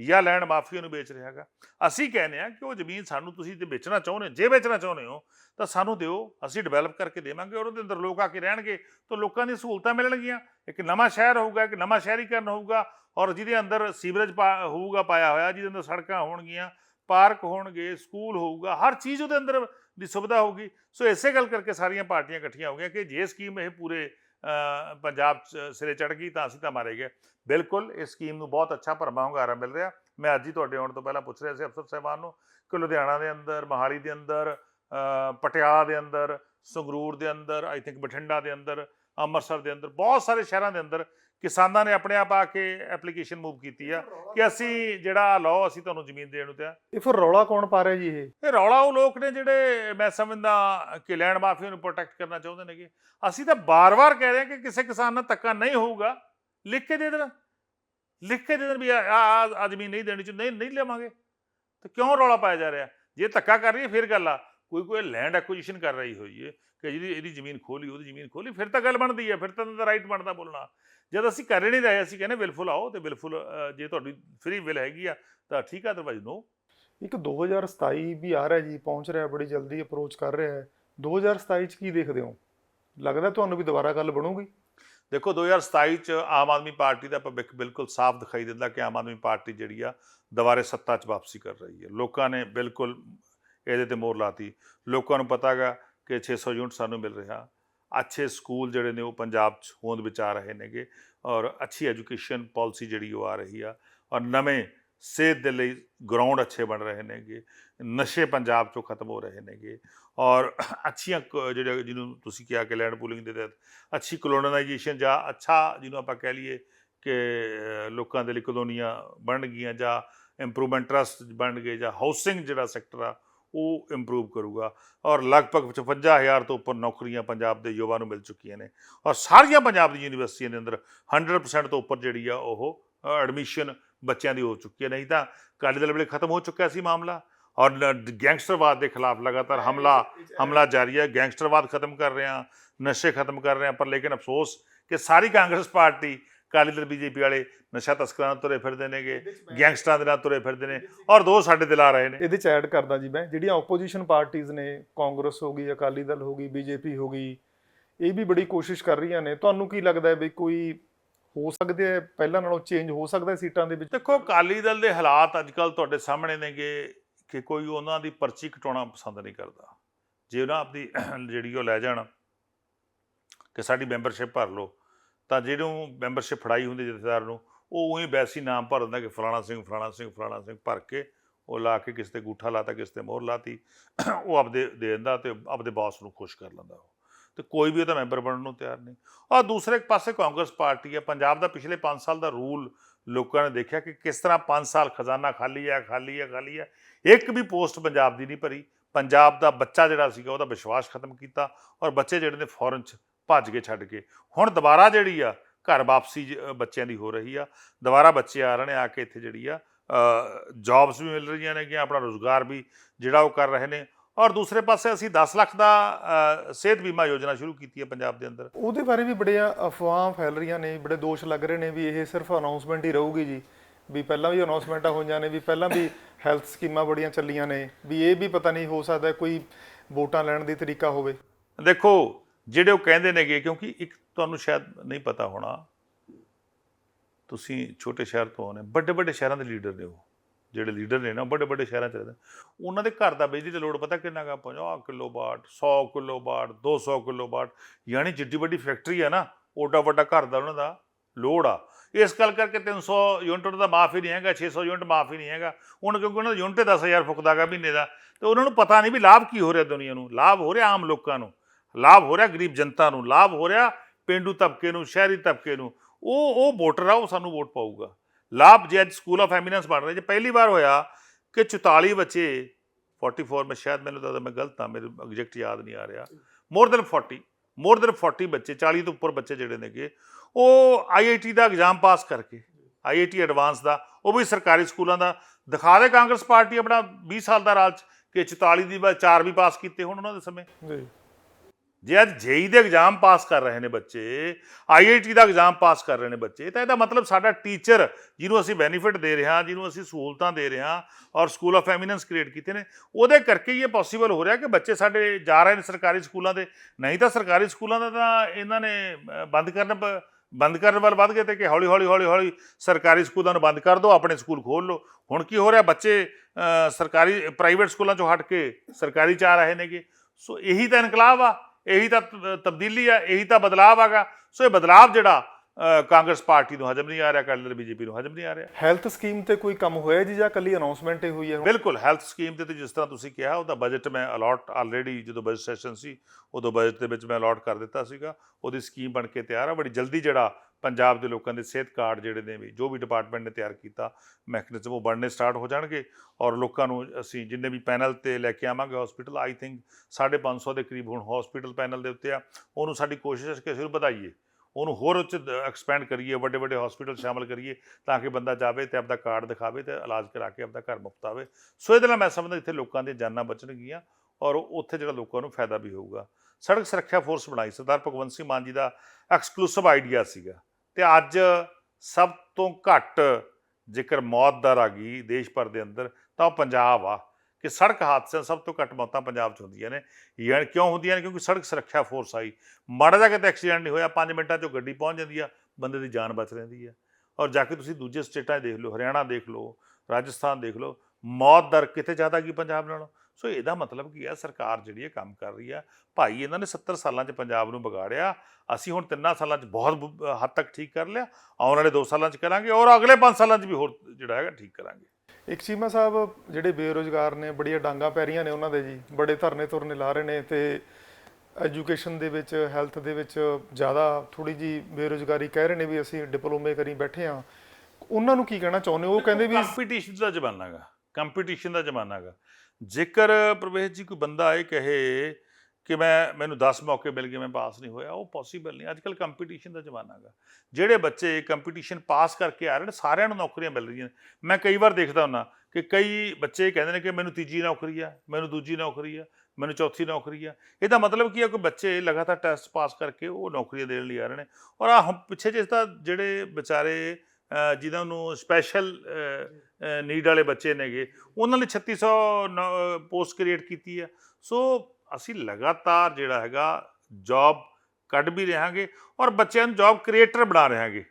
ਜਾਂ ਲੈਂਡ ਮਾਫੀਆ ਨੂੰ ਵੇਚ ਰਿਹਾ ਹੈਗਾ। ਅਸੀਂ ਕਹਿੰਦੇ ਆ ਕਿ ਉਹ ਜ਼ਮੀਨ ਸਾਨੂੰ ਤੁਸੀਂ ਜੇ ਵੇਚਣਾ ਚਾਹੁੰਦੇ ਹੋ ਜੇ ਵੇਚਣਾ ਚਾਹੁੰਦੇ ਹੋ, ਤਾਂ ਸਾਨੂੰ ਦਿਓ, ਅਸੀਂ ਡਿਵੈਲਪ ਕਰਕੇ ਦੇਵਾਂਗੇ ਔਰ ਉਹਦੇ ਅੰਦਰ ਲੋਕ ਆ ਕੇ ਰਹਿਣਗੇ, ਤਾਂ ਲੋਕਾਂ ਦੀਆਂ ਸਹੂਲਤਾਂ ਮਿਲਣਗੀਆਂ। ਇੱਕ ਨਵਾਂ ਸ਼ਹਿਰ ਹੋਊਗਾ, ਇੱਕ ਨਵਾਂ ਸ਼ਹਿਰੀਕਰਨ ਹੋਊਗਾ ਔਰ ਜਿਹਦੇ ਅੰਦਰ ਸੀਵਰੇਜ ਪਾ- ਹੋਊਗਾ, ਪਾਇਆ ਹੋਇਆ, ਜਿਹਦੇ ਅੰਦਰ ਸੜਕਾਂ ਹੋਣਗੀਆਂ, ਪਾਰਕ ਹੋਣਗੇ, ਸਕੂਲ ਹੋਊਗਾ, ਹਰ ਚੀਜ਼ ਉਹਦੇ ਅੰਦਰ ਦੀ ਸੁਵਿਧਾ ਹੋਊਗੀ। ਸੋ ਇਸੇ ਗੱਲ ਕਰਕੇ ਸਾਰੀਆਂ ਪਾਰਟੀਆਂ ਇਕੱਠੀਆਂ ਹੋ ਗਈਆਂ ਕਿ ਜੇ ਸਕੀਮ ਇਹ ਪੂਰੇ ਪੰਜਾਬ 'ਚ ਸਿਰੇ ਚੜ ਗਈ ਤਾਂ ਅਸੀਂ ਤਾਂ ਮਾਰੇ ਗਏ। ਬਿਲਕੁਲ, ਇਸ ਸਕੀਮ ਨੂੰ ਬਹੁਤ ਅੱਛਾ ਭਰਮਾ ਹੁੰਗਾਰਾ ਮਿਲ ਰਿਹਾ। ਮੈਂ ਅੱਜ ਹੀ ਤੁਹਾਡੇ ਆਉਣ ਤੋਂ ਪਹਿਲਾਂ ਪੁੱਛ ਰਿਹਾ ਸੀ ਅਫਸਰ ਸਾਹਿਬਾਨ ਨੂੰ ਕਿ ਲੁਧਿਆਣਾ ਦੇ ਅੰਦਰ, ਮੋਹਾਲੀ ਦੇ ਅੰਦਰ ਪਟਿਆਲਾ ਦੇ ਅੰਦਰ, ਸੰਗਰੂਰ ਦੇ ਅੰਦਰ ਆਈ ਥਿੰਕ ਬਠਿੰਡਾ ਦੇ ਅੰਦਰ ਅੰਮ੍ਰਿਤਸਰ ਦੇ ਅੰਦਰ ਬਹੁਤ ਸਾਰੇ ਸ਼ਹਿਰਾਂ ਦੇ ਅੰਦਰ ਕਿਸਾਨਾਂ ਨੇ ਆਪਣੇ ਆਪ ਆ ਕੇ ਐਪਲੀਕੇਸ਼ਨ ਮੂਵ ਕੀਤੀ ਆ ਕਿ ਅਸੀਂ ਜਿਹੜਾ ਲਾਓ ਅਸੀਂ ਤੁਹਾਨੂੰ ਜ਼ਮੀਨ ਦੇਣ ਨੂੰ ਤਿਆਰ ਇਹ ਫਿਰ ਰੌਲਾ ਕੌਣ ਪਾ ਰਿਹਾ ਜੀ ਇਹ? ਇਹ ਰੌਲਾ ਉਹ ਲੋਕ ਨੇ ਜਿਹੜੇ ਮੈਂ ਸਮਝਦਾ ਕਿ ਲੈਂਡ ਮਾਫੀਆ ਨੂੰ ਪ੍ਰੋਟੈਕਟ ਕਰਨਾ ਚਾਹੁੰਦੇ ਨੇਗੇ। ਅਸੀਂ ਤਾਂ ਬਾਰ-ਬਾਰ ਕਹਿ ਰਹੇ ਹਾਂ ਕਿ ਕਿਸੇ ਕਿਸਾਨ ਨਾਲ ਧੱਕਾ ਨਹੀਂ ਹੋਊਗਾ। ਲਿਖ ਕੇ ਦੇ ਦੇਣਾ। ਲਿਖ ਕੇ ਦੇ ਦੇਣ ਵੀ ਆ ਆ- ਜ਼ਮੀਨ ਨਹੀਂ ਦੇਣੀ ਚ ਨਹੀਂ ਨਹੀਂ ਲਵਾਂਗੇ। ਤੇ ਕਿਉਂ ਰੌਲਾ ਪਾਇਆ ਜਾ ਰਿਹਾ? ਜੇ ਧੱਕਾ ਕਰ ਰਹੀ ਹੈ ਫਿਰ ਗੱਲ ਆ। ਕੋਈ ਕੋਈ ਲੈਂਡ ਐਕੁਜੀਸ਼ਨ ਕਰ ਰਹੀ ਹੋਈ ਹੈ ਕਿ ਜਿਹਦੀ ਇਹਦੀ ਜ਼ਮੀਨ ਖੋਲੀ ਉਹਦੀ ਜ਼ਮੀਨ ਖੋਲੀ ਫਿਰ ਤਾਂ ਗੱਲ ਬਣਦੀ ਹੈ ਫਿਰ ਤਾਂ ਉਹਦਾ ਰਾਈਟ ਬਣਦਾ ਬੋਲਣਾ। ਜਦ ਅਸੀਂ ਕਰ ਨਹੀਂ ਰਹੇ ਅਸੀਂ ਕਹਿੰਦੇ ਵਿਲਫੁਲ ਆਓ ਤੇ ਵਿਲਫੁਲ ਜੇ ਤੁਹਾਡੀ ਫ੍ਰੀ ਵਿਲ ਹੈਗੀ ਆ ਤਾਂ ਠੀਕ ਆ ਅਦਰਵਾਈਜ਼ ਨੋ ਇੱਕ 2027 ਵੀ ਆ ਰਿਹਾ ਜੀ ਪਹੁੰਚ ਰਿਹਾ ਬੜੀ ਜਲਦੀ ਅਪਰੋਚ ਕਰ ਰਿਹਾ ਹੈ। 2027 ਚ ਕੀ ਦੇਖਦੇ ਹੋ? ਲੱਗਦਾ ਤੁਹਾਨੂੰ ਵੀ ਦੁਬਾਰਾ ਗੱਲ ਬਣੂਗੀ? ਦੇਖੋ 2027 ਚ ਆਮ ਆਦਮੀ ਪਾਰਟੀ ਦਾ ਭਵਿੱਖ ਬਿਲਕੁਲ ਸਾਫ਼ ਦਿਖਾਈ ਦਿੰਦਾ ਕਿ ਆਮ ਆਦਮੀ ਪਾਰਟੀ ਜਿਹੜੀ ਆ ਦੁਬਾਰੇ ਸੱਤਾ 'ਚ ਵਾਪਸੀ ਕਰ ਰਹੀ ਹੈ। ਲੋਕਾਂ ਨੇ ਬਿਲਕੁਲ ਇਹਦੇ ਤੇ ਮੋਹਰ ਲਾਤੀ। ਲੋਕਾਂ ਨੂੰ ਪਤਾ ਹੈਗਾ ਕਿ 600 ਯੂਨਿਟ ਸਾਨੂੰ ਮਿਲ ਰਿਹਾ। ਅੱਛੇ ਸਕੂਲ ਜਿਹੜੇ ਨੇ ਉਹ ਪੰਜਾਬ 'ਚ ਹੋਂਦ ਵਿੱਚ ਆ ਰਹੇ ਨੇਗੇ ਔਰ ਅੱਛੀ ਐਜੂਕੇਸ਼ਨ ਪਾਲਿਸੀ ਜਿਹੜੀ ਉਹ ਆ ਰਹੀ ਆ ਔਰ ਨਵੇਂ ਸਿਹਤ ਦੇ ਲਈ ਗਰਾਊਂਡ ਅੱਛੇ ਬਣ ਰਹੇ ਨੇਗੇ, ਨਸ਼ੇ ਪੰਜਾਬ 'ਚੋਂ ਖਤਮ ਹੋ ਰਹੇ ਨੇਗੇ ਔਰ ਅੱਛੀਆਂ ਕ- ਜਿਹੜੇ ਜਿਹਨੂੰ ਤੁਸੀਂ ਕਿਹਾ ਕਿ ਲੈਂਡ ਪੂਲਿੰਗ ਦੇ ਤਹਿਤ ਅੱਛੀ ਕਲੋਨਾਈਜੇਸ਼ਨ ਜਾਂ ਅੱਛਾ ਜਿਹਨੂੰ ਆਪਾਂ ਕਹਿ ਲਈਏ ਕਿ ਲੋਕਾਂ ਦੇ ਲਈ ਕਲੋਨੀਆਂ ਬਣ ਗਈਆਂ ਜਾਂ ਇੰਪਰੂਵਮੈਂਟ ਟਰਸਟ ਬਣ ਗਏ ਜਾਂ ਹਾਊਸਿੰਗ ਜਿਹੜਾ ਸੈਕਟਰ ਆ ਉਹ ਇੰਪਰੂਵ ਕਰੂਗਾ। ਔਰ ਲਗਭਗ 55000 ਤੋਂ ਉੱਪਰ ਨੌਕਰੀਆਂ ਪੰਜਾਬ ਦੇ ਯੁਵਾ ਨੂੰ ਮਿਲ ਚੁੱਕੀਆਂ ਨੇ। ਔਰ ਸਾਰੀਆਂ ਪੰਜਾਬ ਦੀ ਯੂਨੀਵਰਸਿਟੀਆਂ ਦੇ ਅੰਦਰ 100% ਤੋਂ ਉੱਪਰ ਜਿਹੜੀ ਆ ਉਹ ਐਡਮਿਸ਼ਨ ਬੱਚਿਆਂ ਦੀ ਹੋ ਚੁੱਕੀ ਹੈ। ਨਹੀਂ ਤਾਂ ਅਕਾਲੀ ਦਲ ਵੇਲੇ ਖਤਮ ਹੋ ਚੁੱਕਿਆ ਸੀ ਮਾਮਲਾ। ਔਰ ਗੈਂਗਸਟਰਵਾਦ ਦੇ ਖਿਲਾਫ ਲਗਾਤਾਰ ਹਮਲਾ ਹਮਲਾ ਜਾਰੀ ਹੈ। ਗੈਂਗਸਟਰਵਾਦ ਖਤਮ ਕਰ ਰਹੇ ਹਾਂ ਨਸ਼ੇ ਖਤਮ ਕਰ ਰਹੇ ਹਾਂ ਪਰ ਲੇਕਿਨ ਅਫਸੋਸ ਕਿ ਸਾਰੀ ਕਾਂਗਰਸ ਪਾਰਟੀ ਅਕਾਲੀ ਦਲ ਬੀਜੇਪੀ ਵਾਲੇ ਨਸ਼ਾ ਤਸਕਰਾਂ ਨਾਲ ਤੁਰੇ ਫਿਰਦੇ ਨੇਗੇ ਗੈਂਗਸਟਰਾਂ ਦੇ ਨਾਲ ਤੁਰੇ ਫਿਰਦੇ ਨੇ ਔਰ ਦੋ ਸਾਡੇ ਦਿਲ ਆ ਰਹੇ ਨੇ। ਇਹਦੇ ਚ ਐਡ ਕਰਦਾ ਜੀ ਮੈਂ ਜਿਹੜੀਆਂ ਆਪੋਜੀਸ਼ਨ ਪਾਰਟੀਆਂ ਨੇ ਕਾਂਗਰਸ ਹੋ ਗਈ ਅਕਾਲੀ ਦਲ ਹੋ ਗਈ ਬੀਜੇਪੀ ਹੋ ਗਈ ਇਹ ਵੀ ਬੜੀ ਕੋਸ਼ਿਸ਼ ਕਰ ਰਹੀਆਂ ਨੇ। ਤੁਹਾਨੂੰ ਕੀ ਲੱਗਦਾ ਹੈ ਵੀ ਕੋਈ ਹੋ ਸਕਦੇ ਹੈ ਪਹਿਲਾਂ ਨਾਲੋਂ ਚੇਂਜ ਹੋ ਸਕਦਾ ਸੀਟਾਂ ਦੇ ਵਿੱਚ? ਦੇਖੋ ਅਕਾਲੀ ਦਲ ਦੇ ਹਾਲਾਤ ਅੱਜ ਕੱਲ ਤੁਹਾਡੇ ਸਾਹਮਣੇ ਨੇਗੇ ਕਿ ਕੋਈ ਉਹਨਾਂ ਦੀ ਪਰਚੀ ਕਟਾਉਣਾ ਪਸੰਦ ਨਹੀਂ ਕਰਦਾ। ਜੇ ਉਹਨਾਂ ਆਪਦੀ <clears throat> ਜਿਹੜੀ ਉਹ ਲੈ ਜਾਣ ਕਿ ਸਾਡੀ ਮੈਂਬਰਸ਼ਿਪ ਭਰ ਲਓ ਤਾਂ ਜਿਹਨੂੰ ਮੈਂਬਰਸ਼ਿਪ ਫੜਾਈ ਹੁੰਦੀ ਜਥੇਦਾਰ ਨੂੰ, ਉਹ ਉਹੀ ਵੈਸੀ ਨਾਮ ਭਰ ਦਿੰਦਾ ਕਿ ਫਲਾਣਾ ਸਿੰਘ ਫਲਾਣਾ ਸਿੰਘ ਫਲਾਣਾ ਸਿੰਘ ਭਰ ਕੇ ਉਹ ਲਾ ਕੇ ਕਿਸੇ ਤੇ ਗੂਠਾ ਲਾਤਾ, ਕਿਸੇ ਤੇ ਮੋਹਰ ਲਾਤੀ, <clears throat> ਉਹ ਆਪਦੇ ਦੇ ਦਿੰਦਾ ਤੇ ਆਪਦੇ ਬਾਸ ਨੂੰ ਖੁਸ਼ ਕਰ ਲੈਂਦਾ ਉਹ। ਤੇ ਕੋਈ ਵੀ ਉਹਦਾ ਮੈਂਬਰ ਬਣਨ ਨੂੰ ਤਿਆਰ ਨਹੀਂ। ਔਰ ਦੂਸਰੇ ਪਾਸੇ ਕਾਂਗਰਸ ਪਾਰਟੀ ਹੈ, ਪੰਜਾਬ ਦਾ ਪਿਛਲੇ 5 ਸਾਲ ਦਾ ਰੂਲ ਲੋਕਾਂ ਨੇ ਦੇਖਿਆ ਕਿ ਕਿਸ ਤਰ੍ਹਾਂ 5 ਸਾਲ ਖਜ਼ਾਨਾ ਖਾਲੀ ਹੈ ਖਾਲੀ ਹੈ ਖਾਲੀ ਹੈ। ਇੱਕ ਵੀ ਪੋਸਟ ਪੰਜਾਬ ਦੀ ਨਹੀਂ ਭਰੀ। ਪੰਜਾਬ ਦਾ ਬੱਚਾ ਜਿਹੜਾ ਸੀਗਾ ਉਹਦਾ ਵਿਸ਼ਵਾਸ ਖਤਮ ਕੀਤਾ ਔਰ ਬੱਚੇ ਜਿਹੜੇ ਨੇ ਫੋਰਨ ਚ ਭੱਜ ਕੇ ਛੱਡ ਕੇ। ਹੁਣ ਦੁਬਾਰਾ ਜਿਹੜੀ ਆ ਘਰ ਵਾਪਸੀ ਬੱਚਿਆਂ ਦੀ ਹੋ ਰਹੀ ਆ। ਦੁਬਾਰਾ ਬੱਚੇ ਆ ਰਹੇ ਨੇ ਆ ਕੇ ਇੱਥੇ ਜਿਹੜੀ ਆ ਜੌਬਸ ਵੀ ਮਿਲ ਰਹੀਆਂ ਨੇ ਕਿ ਆਪਣਾ ਰੋਜ਼ਗਾਰ ਵੀ ਜਿਹੜਾ ਉਹ ਕਰ ਰਹੇ ਨੇ। ਔਰ ਦੂਸਰੇ ਪਾਸੇ ਅਸੀਂ 10 ਲੱਖ ਦਾ ਸਿਹਤ ਬੀਮਾ ਯੋਜਨਾ ਸ਼ੁਰੂ ਕੀਤੀ ਹੈ ਪੰਜਾਬ ਦੇ ਅੰਦਰ। ਉਹਦੇ ਬਾਰੇ ਵੀ ਬੜੀਆਂ ਅਫਵਾਹਾਂ ਫੈਲ ਰਹੀਆਂ ਨੇ ਬੜੇ ਦੋਸ਼ ਲੱਗ ਰਹੇ ਨੇ ਵੀ ਇਹ ਸਿਰਫ ਅਨਾਉਂਸਮੈਂਟ ਹੀ ਰਹੂਗੀ ਜੀ। ਵੀ ਪਹਿਲਾਂ ਵੀ ਅਨਾਉਂਸਮੈਂਟਾਂ ਹੋਈਆਂ ਨੇ ਵੀ ਪਹਿਲਾਂ ਵੀ ਹੈਲਥ ਸਕੀਮਾਂ ਬੜੀਆਂ ਚੱਲੀਆਂ ਨੇ ਵੀ ਇਹ ਵੀ ਪਤਾ ਨਹੀਂ ਹੋ ਸਕਦਾ ਕੋਈ ਵੋਟਾਂ ਲੈਣ ਦੀ ਤਰੀਕਾ ਹੋਵੇ। ਦੇਖੋ ਜਿਹੜੇ ਉਹ ਕਹਿੰਦੇ ਨੇਗੇ, ਕਿਉਂਕਿ ਇੱਕ ਤੁਹਾਨੂੰ ਸ਼ਾਇਦ ਨਹੀਂ ਪਤਾ ਹੋਣਾ, ਤੁਸੀਂ ਛੋਟੇ ਸ਼ਹਿਰ ਤੋਂ ਆਉਂਦੇ ਵੱਡੇ ਵੱਡੇ ਸ਼ਹਿਰਾਂ ਦੇ ਲੀਡਰ ਨੇ ਉਹ, ਜਿਹੜੇ ਲੀਡਰ ਨੇ ਨਾ, ਵੱਡੇ ਵੱਡੇ ਸ਼ਹਿਰਾਂ ਚ ਰਹਿੰਦੇ ਉਹਨਾਂ ਦੇ ਘਰ ਦਾ ਬਿਜਲੀ ਦਾ ਲੋਡ ਪਤਾ ਕਿੰਨਾ ਗਾ 50 kilowatt 100 kilowatt 200 kilowatt, ਯਾਨੀ ਜਿੱਡੀ ਵੱਡੀ ਫੈਕਟਰੀ ਆ ਨਾ, ਓਡਾ ਵੱਡਾ ਘਰ ਦਾ ਉਹਨਾਂ ਦਾ ਲੋਡ ਆ। ਇਸ ਗੱਲ ਕਰਕੇ 300 ਯੂਨਿਟ ਉਹਨਾਂ ਦਾ ਮਾਫ ਹੀ ਨਹੀਂ ਹੈਗਾ 600 ਯੂਨਿਟ ਮਾਫ ਹੀ ਨਹੀਂ ਹੈਗਾ। ਹੁਣ ਕਿਉਂਕਿ ਉਹਨਾਂ ਦਾ ਯੂਨਿਟ 10000 ਫੁੱਕਦਾਗਾ ਮਹੀਨੇ ਦਾ, ਤੇ ਉਹਨਾਂ ਨੂੰ ਪਤਾ ਨਹੀਂ ਵੀ ਲਾਭ ਕੀ ਹੋ ਰਿਹਾ ਦੁਨੀਆ ਨੂੰ, ਲਾਭ ਹੋ ਰਿਹਾ ਆਮ ਲੋਕਾਂ ਨੂੰ। ਲਾਭ ਹੋ ਰਿਹਾ, ਗਰੀਬ ਜਨਤਾ ਨੂੰ ਲਾਭ ਹੋ ਰਿਹਾ, ਪਿੰਡੂ ਤਬਕੇ ਨੂੰ, ਸ਼ਹਿਰੀ ਤਬਕੇ ਨੂੰ। ਉਹ ਉਹ ਵੋਟਰ ਆ, ਉਹ ਸਾਨੂੰ ਵੋਟ ਪਾਊਗਾ। ਲਾਭ ਜੇ ਅੱਜ ਸਕੂਲ ਆਫ ਐਮੀਨੈਂਸ ਬਣ ਰਹੇ, ਜੇ ਪਹਿਲੀ ਵਾਰ ਹੋਇਆ ਕਿ 44 ਬੱਚੇ 44 ਮੈਂ ਸ਼ਾਇਦ ਮੈਨੂੰ ਲੱਗਦਾ ਮੈਂ ਗਲਤ ਹਾਂ, ਮੇਰੇ ਐਗਜ਼ੈਕਟ ਯਾਦ ਨਹੀਂ ਆ ਰਿਹਾ। ਮੋਰ ਦੈਨ 40 ਮੋਰ ਦੈਨ 40 ਬੱਚੇ 40 ਤੋਂ ਉੱਪਰ ਬੱਚੇ ਜਿਹੜੇ ਨੇਗੇ, ਉਹ ਆਈਆਈਟੀ ਦਾ ਐਗਜ਼ਾਮ ਪਾਸ ਕਰਕੇ ਆਈਆਈਟੀ ਐਡਵਾਂਸ ਦਾ, ਉਹ ਵੀ ਸਰਕਾਰੀ ਸਕੂਲਾਂ ਦਾ। ਦਿਖਾ ਦੇ ਕਾਂਗਰਸ ਪਾਰਟੀ ਆਪਣਾ 20 ਸਾਲ ਦਾ ਰਾਜ ਕਿ 44 ਦੀ ਬਾਅਦ 4 ਵੀ ਪਾਸ ਕੀਤੇ ਹੁਣ ਉਹਨਾਂ ਦੇ ਸਮੇਂ। ਜੀ। ਜੇ ਅੱਜ ਜੇਈ ਦੇ ਐਗਜ਼ਾਮ ਪਾਸ ਕਰ ਰਹੇ ਨੇ ਬੱਚੇ ਆਈਆਈਟੀ ਦਾ ਐਗਜ਼ਾਮ ਪਾਸ ਕਰ ਰਹੇ ਨੇ ਬੱਚੇ, ਤਾਂ ਇਹਦਾ ਮਤਲਬ ਸਾਡਾ ਟੀਚਰ ਜਿਹਨੂੰ ਅਸੀਂ ਬੈਨੀਫਿਟ ਦੇ ਰਹੇ ਹਾਂ, ਜਿਹਨੂੰ ਅਸੀਂ ਸਹੂਲਤਾਂ ਦੇ ਰਹੇ ਹਾਂ ਔਰ ਸਕੂਲ ਆਫ ਐਮੀਨੈਂਸ ਕ੍ਰੀਏਟ ਕੀਤੇ ਨੇ, ਉਹਦੇ ਕਰਕੇ ਇਹ ਪੋਸੀਬਲ ਹੋ ਰਿਹਾ ਕਿ ਬੱਚੇ ਸਾਡੇ ਜਾ ਰਹੇ ਨੇ ਸਰਕਾਰੀ ਸਕੂਲਾਂ ਦੇ। ਨਹੀਂ ਤਾਂ ਸਰਕਾਰੀ ਸਕੂਲਾਂ ਦਾ ਤਾਂ ਇਹਨਾਂ ਨੇ ਬੰਦ ਕਰਨ ਪ- ਬੰਦ ਕਰਨ ਵੱਲ ਵੱਧ ਗਏ ਤੇ ਕਿ ਹੌਲੀ ਹੌਲੀ ਹੌਲੀ ਹੌਲੀ ਸਰਕਾਰੀ ਸਕੂਲਾਂ ਨੂੰ ਬੰਦ ਕਰ ਦਿਓ ਆਪਣੇ ਸਕੂਲ ਖੋਲ ਲਓ। ਹੁਣ ਕੀ ਹੋ ਰਿਹਾ, ਬੱਚੇ ਸਰਕਾਰੀ ਪ੍ਰਾਈਵੇਟ ਸਕੂਲਾਂ ਚੋਂ ਹਟ ਕੇ ਸਰਕਾਰੀ ਚ ਆ ਰਹੇ ਨੇਗੇ। ਸੋ ਇਹੀ ਤਾਂ ਇਨਕਲਾਬ ਆ। ਇਹੀ ਤਾਂ ਤਬਦੀਲੀ ਆ ਇਹੀ ਤਾਂ ਬਦਲਾਅ ਆਗਾ। ਸੋ ਇਹ ਬਦਲਾਅ ਜਿਹੜਾ ਕਾਂਗਰਸ ਪਾਰਟੀ ਨੂੰ ਹਜਮ ਨਹੀਂ ਆ ਰਿਹਾ ਦਲ ਬੀਜੇਪੀ ਨੂੰ ਹਜਮ ਨਹੀਂ ਆ ਰਿਹਾ। ਹੈਲਥ ਸਕੀਮ ਤੇ ਕੋਈ ਕੰਮ ਹੋਇਆ ਜੀ ਜਾਂ ਕੱਲੀ ਅਨਾਉਂਸਮੈਂਟ ਹੀ ਹੋਈ ਹੈ? ਬਿਲਕੁਲ ਹੈਲਥ ਸਕੀਮ ਤੇ ਤਾਂ ਜਿਸ ਤਰ੍ਹਾਂ ਤੁਸੀਂ ਕਿਹਾ ਉਹਦਾ ਬਜਟ ਮੈਂ ਅਲਾਟ ਆਲਰੇਡੀ ਜਦੋਂ ਬਜਟ ਸੈਸ਼ਨ ਸੀ ਉਦੋਂ ਬਜਟ ਦੇ ਵਿੱਚ ਮੈਂ ਅਲਾਟ ਕਰ ਦਿੱਤਾ ਸੀਗਾ। ਉਹਦੀ ਸਕੀਮ ਬਣ ਕੇ ਤਿਆਰ ਆ ਬੜੀ ਜਲਦੀ ਜਿਹੜਾ ਪੰਜਾਬ ਦੇ ਲੋਕਾਂ ਦੇ ਸਿਹਤ ਕਾਰਡ ਜਿਹੜੇ ਨੇ ਵੀ, ਜੋ ਵੀ ਡਿਪਾਰਟਮੈਂਟ ਨੇ ਤਿਆਰ ਕੀਤਾ ਮੈਕੈਨਿਜ਼ਮ ਉਹ ਬਣਨੇ ਸਟਾਰਟ ਹੋ ਜਾਣਗੇ ਔਰ ਲੋਕਾਂ ਨੂੰ ਅਸੀਂ ਜਿੰਨੇ ਵੀ ਪੈਨਲ ਤੇ ਲੈ ਕੇ ਆਵਾਂਗੇ ਹਸਪੀਟਲ ਆਈ ਥਿੰਕ 550 ਦੇ ਕਰੀਬ ਹੁਣ ਹਸਪੀਟਲ ਪੈਨਲ ਦੇ ਉੱਤੇ ਆ। ਉਹਨੂੰ ਸਾਡੀ ਕੋਸ਼ਿਸ਼ ਹੈ ਕਿ ਅਸੀਂ ਉਹਨੂੰ ਵਧਾਈਏ। ਉਹਨੂੰ ਹੋਰ ਉੱਚ ਐਕਸਪੈਂਡ ਕਰੀਏ ਵੱਡੇ ਵੱਡੇ ਹਸਪੀਟਲ ਸ਼ਾਮਲ ਕਰੀਏ ਤਾਂ ਕਿ ਬੰਦਾ ਜਾਵੇ ਤੇ ਆਪਦਾ ਕਾਰਡ ਦਿਖਾਵੇ ਤੇ ਇਲਾਜ ਕਰਾ ਕੇ ਆਪਦਾ ਘਰ ਮੁਫਤ ਆਵੇ। ਸੋ ਇਹਦੇ ਨਾਲ ਮੈਂ ਸਮਝਦਾ ਇੱਥੇ ਲੋਕਾਂ ਦੀਆਂ ਜਾਨਾਂ ਬਚਣਗੀਆਂ ਔਰ ਉੱਥੇ ਜਿਹੜਾ ਲੋਕਾਂ ਨੂੰ ਫਾਇਦਾ ਵੀ ਹੋਊਗਾ। ਸੜਕ ਸੁਰੱਖਿਆ ਫੋਰਸ ਬਣਾਈ। ਸਰਦਾਰ ਭਗਵੰਤ ਸਿੰਘ ਮਾਨ ਜੀ ਦਾ ਐਕਸਕਲੂਸਿਵ ਆਈਡੀਆ ਸੀਗਾ। ਤੇ ਅੱਜ ਸਭ ਤੋਂ ਘੱਟ ਜੇਕਰ ਮੌਤ ਦਰ ਆ ਗਈ ਦੇਸ਼ ਭਰ ਦੇ ਅੰਦਰ, ਤਾਂ ਉਹ ਪੰਜਾਬ ਆ, ਕਿ ਸੜਕ ਹਾਦਸਿਆਂ ਸਭ ਤੋਂ ਘੱਟ ਮੌਤਾਂ ਪੰਜਾਬ 'ਚ ਹੁੰਦੀਆਂ ਨੇ। ਯਾਨੀ ਕਿਉਂ ਹੁੰਦੀਆਂ ਨੇ? ਕਿਉਂਕਿ ਸੜਕ ਸੁਰੱਖਿਆ ਫੋਰਸ ਆਈ। ਮਾੜਾ ਜਿਹਾ ਕਿਤੇ ਐਕਸੀਡੈਂਟ ਨਹੀਂ ਹੋਇਆ 5 ਮਿੰਟਾਂ 'ਚੋਂ ਗੱਡੀ ਪਹੁੰਚ ਜਾਂਦੀ ਆ, ਬੰਦੇ ਦੀ ਜਾਨ ਬਚ ਰਹਿੰਦੀ ਆ। ਔਰ ਜਾ ਕੇ ਤੁਸੀਂ ਦੂਜੇ ਸਟੇਟਾਂ 'ਚ ਦੇਖ ਲਓ, ਹਰਿਆਣਾ ਦੇਖ ਲਓ, ਰਾਜਸਥਾਨ ਦੇਖ ਲਓ, ਮੌਤ ਦਰ ਕਿਤੇ ਜ਼ਿਆਦਾ ਕੀ ਪੰਜਾਬ ਨਾਲੋਂ? ਸੋ ਇਹਦਾ ਮਤਲਬ ਕੀ ਆ ਸਰਕਾਰ ਜਿਹੜੀ ਇਹ ਕੰਮ ਕਰ ਰਹੀ ਆ। ਭਾਈ ਇਹਨਾਂ ਨੇ 70 ਸਾਲਾਂ 'ਚ ਪੰਜਾਬ ਨੂੰ ਵਿਗਾੜਿਆ। ਅਸੀਂ ਹੁਣ ਤਿੰਨਾਂ ਸਾਲਾਂ 'ਚ ਬਹੁਤ ਹੱਦ ਤੱਕ ਠੀਕ ਕਰ ਲਿਆ। ਆਉਣ ਵਾਲੇ 2 ਸਾਲਾਂ 'ਚ ਕਰਾਂਗੇ ਔਰ ਅਗਲੇ 5 ਸਾਲਾਂ 'ਚ ਵੀ ਹੋਰ ਜਿਹੜਾ ਹੈਗਾ ਠੀਕ ਕਰਾਂਗੇ। ਇੱਕ ਚੀਮਾ ਸਾਹਿਬ ਜਿਹੜੇ ਬੇਰੋਜ਼ਗਾਰ ਨੇ ਬੜੀਆਂ ਡਾਂਗਾ ਪੈ ਰਹੀਆਂ ਨੇ ਉਹਨਾਂ ਦੇ ਜੀ। ਬੜੇ ਧਰਨੇ ਤੁਰਨੇ ਲਾ ਰਹੇ ਨੇ ਤੇ ਐਜੂਕੇਸ਼ਨ ਦੇ ਵਿੱਚ ਹੈਲਥ ਦੇ ਵਿੱਚ ਜ਼ਿਆਦਾ ਥੋੜੀ ਜੀ ਬੇਰੋਜ਼ਗਾਰੀ ਕਹਿ ਰਹੇ ਨੇ ਵੀ ਅਸੀਂ ਡਿਪਲੋਮੇ ਕਰੀ ਬੈਠੇ ਆ ਉਹਨਾਂ ਨੂੰ ਕੀ ਕਹਿਣਾ ਚਾਹੁੰਦੇ ਹੋ? ਉਹ ਕਹਿੰਦੇ ਵੀ ਕੰਪੀਟੀਸ਼ਨ ਦਾ ਜ਼ਮਾਨਾ ਹੈਗਾ ਕੰਪੀਟੀਸ਼ਨ ਦਾ ਜ਼ਮਾਨਾ ਹੈਗਾ ਜੇਕਰ ਪ੍ਰਵੇਸ਼ ਜੀ ਕੋਈ ਬੰਦਾ ਇਹ ਕਹੇ ਕਿ ਮੈਂ, ਮੈਨੂੰ 10 ਮੌਕੇ ਮਿਲ ਗਏ, ਮੈਂ ਪਾਸ ਨਹੀਂ ਹੋਇਆ, ਉਹ ਪੋਸੀਬਲ ਨਹੀਂ। ਅੱਜਕੱਲ ਕੰਪੀਟੀਸ਼ਨ ਦਾ ਜ਼ਮਾਨਾ ਹੈਗਾ। ਜਿਹੜੇ ਬੱਚੇ ਕੰਪੀਟੀਸ਼ਨ ਪਾਸ ਕਰਕੇ ਆ ਰਹੇ ਨੇ, ਸਾਰਿਆਂ ਨੂੰ ਨੌਕਰੀਆਂ ਮਿਲ ਰਹੀਆਂ ਨੇ। ਮੈਂ ਕਈ ਵਾਰ ਦੇਖਦਾ ਹੁੰਨਾ ਕਿ ਕਈ ਬੱਚੇ ਕਹਿੰਦੇ ਨੇ ਕਿ ਮੈਨੂੰ ਤੀਜੀ ਨੌਕਰੀ ਆ, ਮੈਨੂੰ ਦੂਜੀ ਨੌਕਰੀ ਆ, ਮੈਨੂੰ ਚੌਥੀ ਨੌਕਰੀ ਆ। ਇਹਦਾ ਮਤਲਬ ਕੀ ਆ ਕਿ ਬੱਚੇ ਲਗਾਤਾਰ ਟੈਸਟ ਪਾਸ ਕਰਕੇ ਉਹ ਨੌਕਰੀਆਂ ਦੇਣ ਲਈ ਆ ਰਹੇ ਨੇ। ਔਰ ਆ ਹੁਣ ਪਿੱਛੇ ਜਿਸ ਤਾਂ ਜਿਹੜੇ ਵਿਚਾਰੇ ਜਿਨ੍ਹਾਂ ਨੂੰ ਸਪੈਸ਼ਲ ਨੀਡ ਵਾਲੇ ਬੱਚੇ ਨੇਗੇ, ਉਹਨਾਂ ਲਈ 3600 ਪੋਸਟ ਕ੍ਰੀਏਟ ਕੀਤੀ ਆ। ਸੋ ਅਸੀਂ ਲਗਾਤਾਰ ਜਿਹੜਾ ਹੈਗਾ ਜੌਬ ਕੱਢ ਵੀ ਰਹਾਂਗੇ ਔਰ ਬੱਚਿਆਂ ਨੂੰ ਜੌਬ ਕ੍ਰੀਏਟਰ ਬਣਾ ਰਹਾਂਗੇ।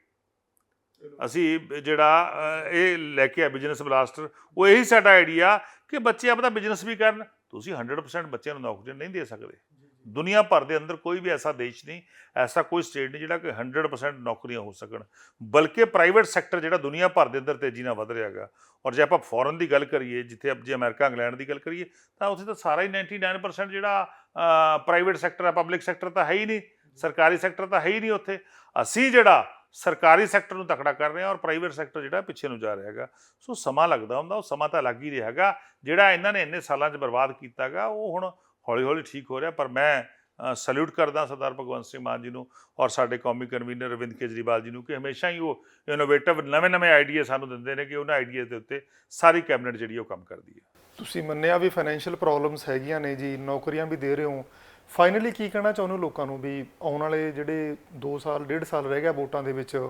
ਅਸੀਂ ਜਿਹੜਾ ਇਹ ਲੈ ਕੇ ਆ ਬਿਜ਼ਨਸ ਬਲਾਸਟਰ ਉਹ ਇਹੀ ਸਾਡਾ ਆਈਡੀਆ ਕਿ ਬੱਚੇ ਆਪਦਾ ਬਿਜ਼ਨਸ ਵੀ ਕਰਨ। ਤੁਸੀਂ 100% ਬੱਚਿਆਂ ਨੂੰ ਨੌਕਰੀ ਨਹੀਂ ਦੇ ਸਕਦੇ। ਦੁਨੀਆ ਭਰ ਦੇ ਅੰਦਰ ਕੋਈ ਵੀ ਐਸਾ ਦੇਸ਼ ਨਹੀਂ, ਐਸਾ ਕੋਈ ਸਟੇਟ ਨਹੀਂ ਜਿਹੜਾ ਕਿ 100% ਨੌਕਰੀਆਂ ਹੋ ਸਕਣ। ਬਲਕਿ ਪ੍ਰਾਈਵੇਟ ਸੈਕਟਰ ਜਿਹੜਾ ਦੁਨੀਆ ਭਰ ਦੇ ਅੰਦਰ ਤੇਜ਼ੀ ਨਾਲ ਵਧ ਰਿਹਾ ਹੈਗਾ। ਔਰ ਜੇ ਆਪਾਂ ਫੋਰਨ ਦੀ ਗੱਲ ਕਰੀਏ, ਜਿੱਥੇ ਆਪ ਜੇ ਅਮਰੀਕਾ, ਇੰਗਲੈਂਡ ਦੀ ਗੱਲ ਕਰੀਏ, ਤਾਂ ਉੱਥੇ ਤਾਂ ਸਾਰਾ ਹੀ 99% ਜਿਹੜਾ ਪ੍ਰਾਈਵੇਟ ਸੈਕਟਰ ਆ ਪਬਲਿਕ ਸੈਕਟਰ ਤਾਂ ਹੈ ਹੀ ਨਹੀਂ। ਸਰਕਾਰੀ ਸੈਕਟਰ ਤਾਂ ਹੈ ਹੀ ਨਹੀਂ ਉੱਥੇ। ਅਸੀਂ ਜਿਹੜਾ ਸਰਕਾਰੀ ਸੈਕਟਰ ਨੂੰ ਤਕੜਾ ਕਰ ਰਹੇ ਹਾਂ ਔਰ ਪ੍ਰਾਈਵੇਟ ਸੈਕਟਰ ਜਿਹੜਾ ਪਿੱਛੇ ਨੂੰ ਜਾ ਰਿਹਾ ਹੈਗਾ। ਸੋ ਸਮਾਂ ਲੱਗਦਾ ਹੁੰਦਾ, ਉਹ ਸਮਾਂ ਤਾਂ ਲੱਗ ਹੀ ਰਿਹਾ ਹੈਗਾ। ਜਿਹੜਾ ਇਹਨਾਂ ਨੇ ਇੰਨੇ ਸਾਲਾਂ 'ਚ ਬਰਬਾਦ ਕੀਤਾਗਾ ਉਹ ਹੁਣ ਹੌਲੀ ਹੌਲੀ ਠੀਕ ਹੋ ਰਿਹਾ ਪਰ ਮੈਂ ਸੈਲੂਟ ਕਰਦਾ ਸਰਦਾਰ ਭਗਵੰਤ ਸਿੰਘ ਮਾਨ ਜੀ ਨੂੰ ਔਰ ਸਾਡੇ ਕੌਮੀ ਕਨਵੀਨਰ ਅਰਵਿੰਦ ਕੇਜਰੀਵਾਲ ਜੀ ਨੂੰ ਕਿ ਹਮੇਸ਼ਾ ਹੀ ਉਹ ਇਨੋਵੇਟਿਵ ਨਵੇਂ-ਨਵੇਂ ਆਈਡੀਆ ਸਾਨੂੰ ਦਿੰਦੇ ਨੇ ਕਿ ਉਹਨਾਂ ਆਈਡੀਆ ਦੇ ਉੱਤੇ ਸਾਰੀ ਕੈਬਨਿਟ ਜਿਹੜੀ ਉਹ ਕੰਮ ਕਰਦੀ ਹੈ। ਤੁਸੀਂ ਮੰਨਿਆ ਵੀ ਫਾਈਨੈਂਸ਼ੀਅਲ ਪ੍ਰੋਬਲਮਸ ਹੈਗੀਆਂ ਨੇ ਜੀ ਨੌਕਰੀਆਂ ਵੀ ਦੇ ਰਹੇ ਹੋ। ਫਾਈਨਲੀ ਕੀ ਕਹਿਣਾ ਚਾਹੁੰਦੇ ਹੋ ਲੋਕਾਂ ਨੂੰ ਵੀ ਆਉਣ ਵਾਲੇ ਜਿਹੜੇ 2 ਸਾਲ 1.5 ਸਾਲ ਰਹਿ ਗਿਆ ਵੋਟਾਂ ਦੇ ਵਿੱਚ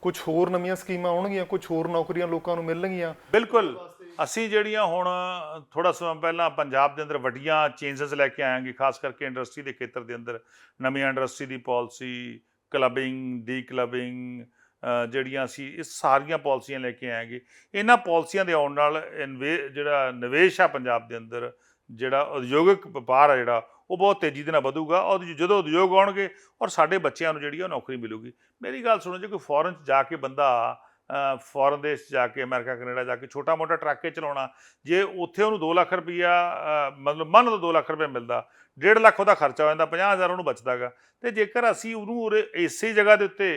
ਕੁਝ ਹੋਰ ਨਵੀਆਂ ਸਕੀਮਾਂ ਆਉਣਗੀਆਂ ਕੁਝ ਹੋਰ ਨੌਕਰੀਆਂ ਲੋਕਾਂ ਨੂੰ ਮਿਲਣਗੀਆਂ? ਬਿਲਕੁਲ। ਅਸੀਂ ਜਿਹੜੀਆਂ ਹੁਣ ਥੋੜਾ ਸਮਾਂ ਪਹਿਲਾਂ ਪੰਜਾਬ ਦੇ ਅੰਦਰ ਵੱਡੀਆਂ ਚੇਂਜਸ ਲੈ ਕੇ ਆਵਾਂਗੇ ਖਾਸ ਕਰਕੇ ਇੰਡਸਟਰੀ ਦੇ ਖੇਤਰ ਦੇ ਅੰਦਰ ਨਵੀਂ ਇੰਡਸਟਰੀ ਦੀ ਪਾਲਿਸੀ ਕਲੱਬਿੰਗ ਡੀ ਕਲੱਬਿੰਗ ਜਿਹੜੀਆਂ ਅਸੀਂ ਇਹ ਸਾਰੀਆਂ ਪਾਲਿਸੀਆਂ ਲੈ ਕੇ ਆਵਾਂਗੇ ਇਹਨਾਂ ਪਾਲਿਸੀਆਂ ਦੇ ਆਉਣ ਨਾਲ ਇਨਵੇ, ਜਿਹੜਾ ਨਿਵੇਸ਼ ਆ ਪੰਜਾਬ ਦੇ ਅੰਦਰ, ਜਿਹੜਾ ਉਦਯੋਗਿਕ ਵਪਾਰ ਆ ਜਿਹੜਾ, ਉਹ ਬਹੁਤ ਤੇਜ਼ੀ ਦੇ ਨਾਲ ਵਧੂਗਾ ਔਰ ਜਦੋਂ ਉਦਯੋਗ ਆਉਣਗੇ ਔਰ ਸਾਡੇ ਬੱਚਿਆਂ ਨੂੰ ਜਿਹੜੀ ਉਹ ਨੌਕਰੀ ਮਿਲੂਗੀ। ਮੇਰੀ ਗੱਲ ਸੁਣੋ, ਜੇ ਕੋਈ ਫੋਰਨ 'ਚ ਜਾ ਕੇ ਬੰਦਾ ਫੋਰਨ ਦੇਸ਼ ਜਾ ਕੇ, ਅਮਰੀਕਾ, ਕੈਨੇਡਾ ਜਾ ਕੇ ਛੋਟਾ ਮੋਟਾ ਟਰੱਕ ਚਲਾਉਣਾ, ਜੇ ਉੱਥੇ ਉਹਨੂੰ 2 ਲੱਖ ਰੁਪਈਆ ਮਤਲਬ ਮੰਨ ਲਓ 2 ਲੱਖ ਰੁਪਏ ਮਿਲਦਾ 1.5 ਲੱਖ ਉਹਦਾ ਖਰਚਾ ਹੋ ਜਾਂਦਾ 50000 ਉਹਨੂੰ ਬਚਦਾਗਾ ਤੇ ਜੇਕਰ ਅਸੀਂ ਉਹਨੂੰ ਉਰੇ ਇਸੇ ਜਗ੍ਹਾ ਦੇ ਉੱਤੇ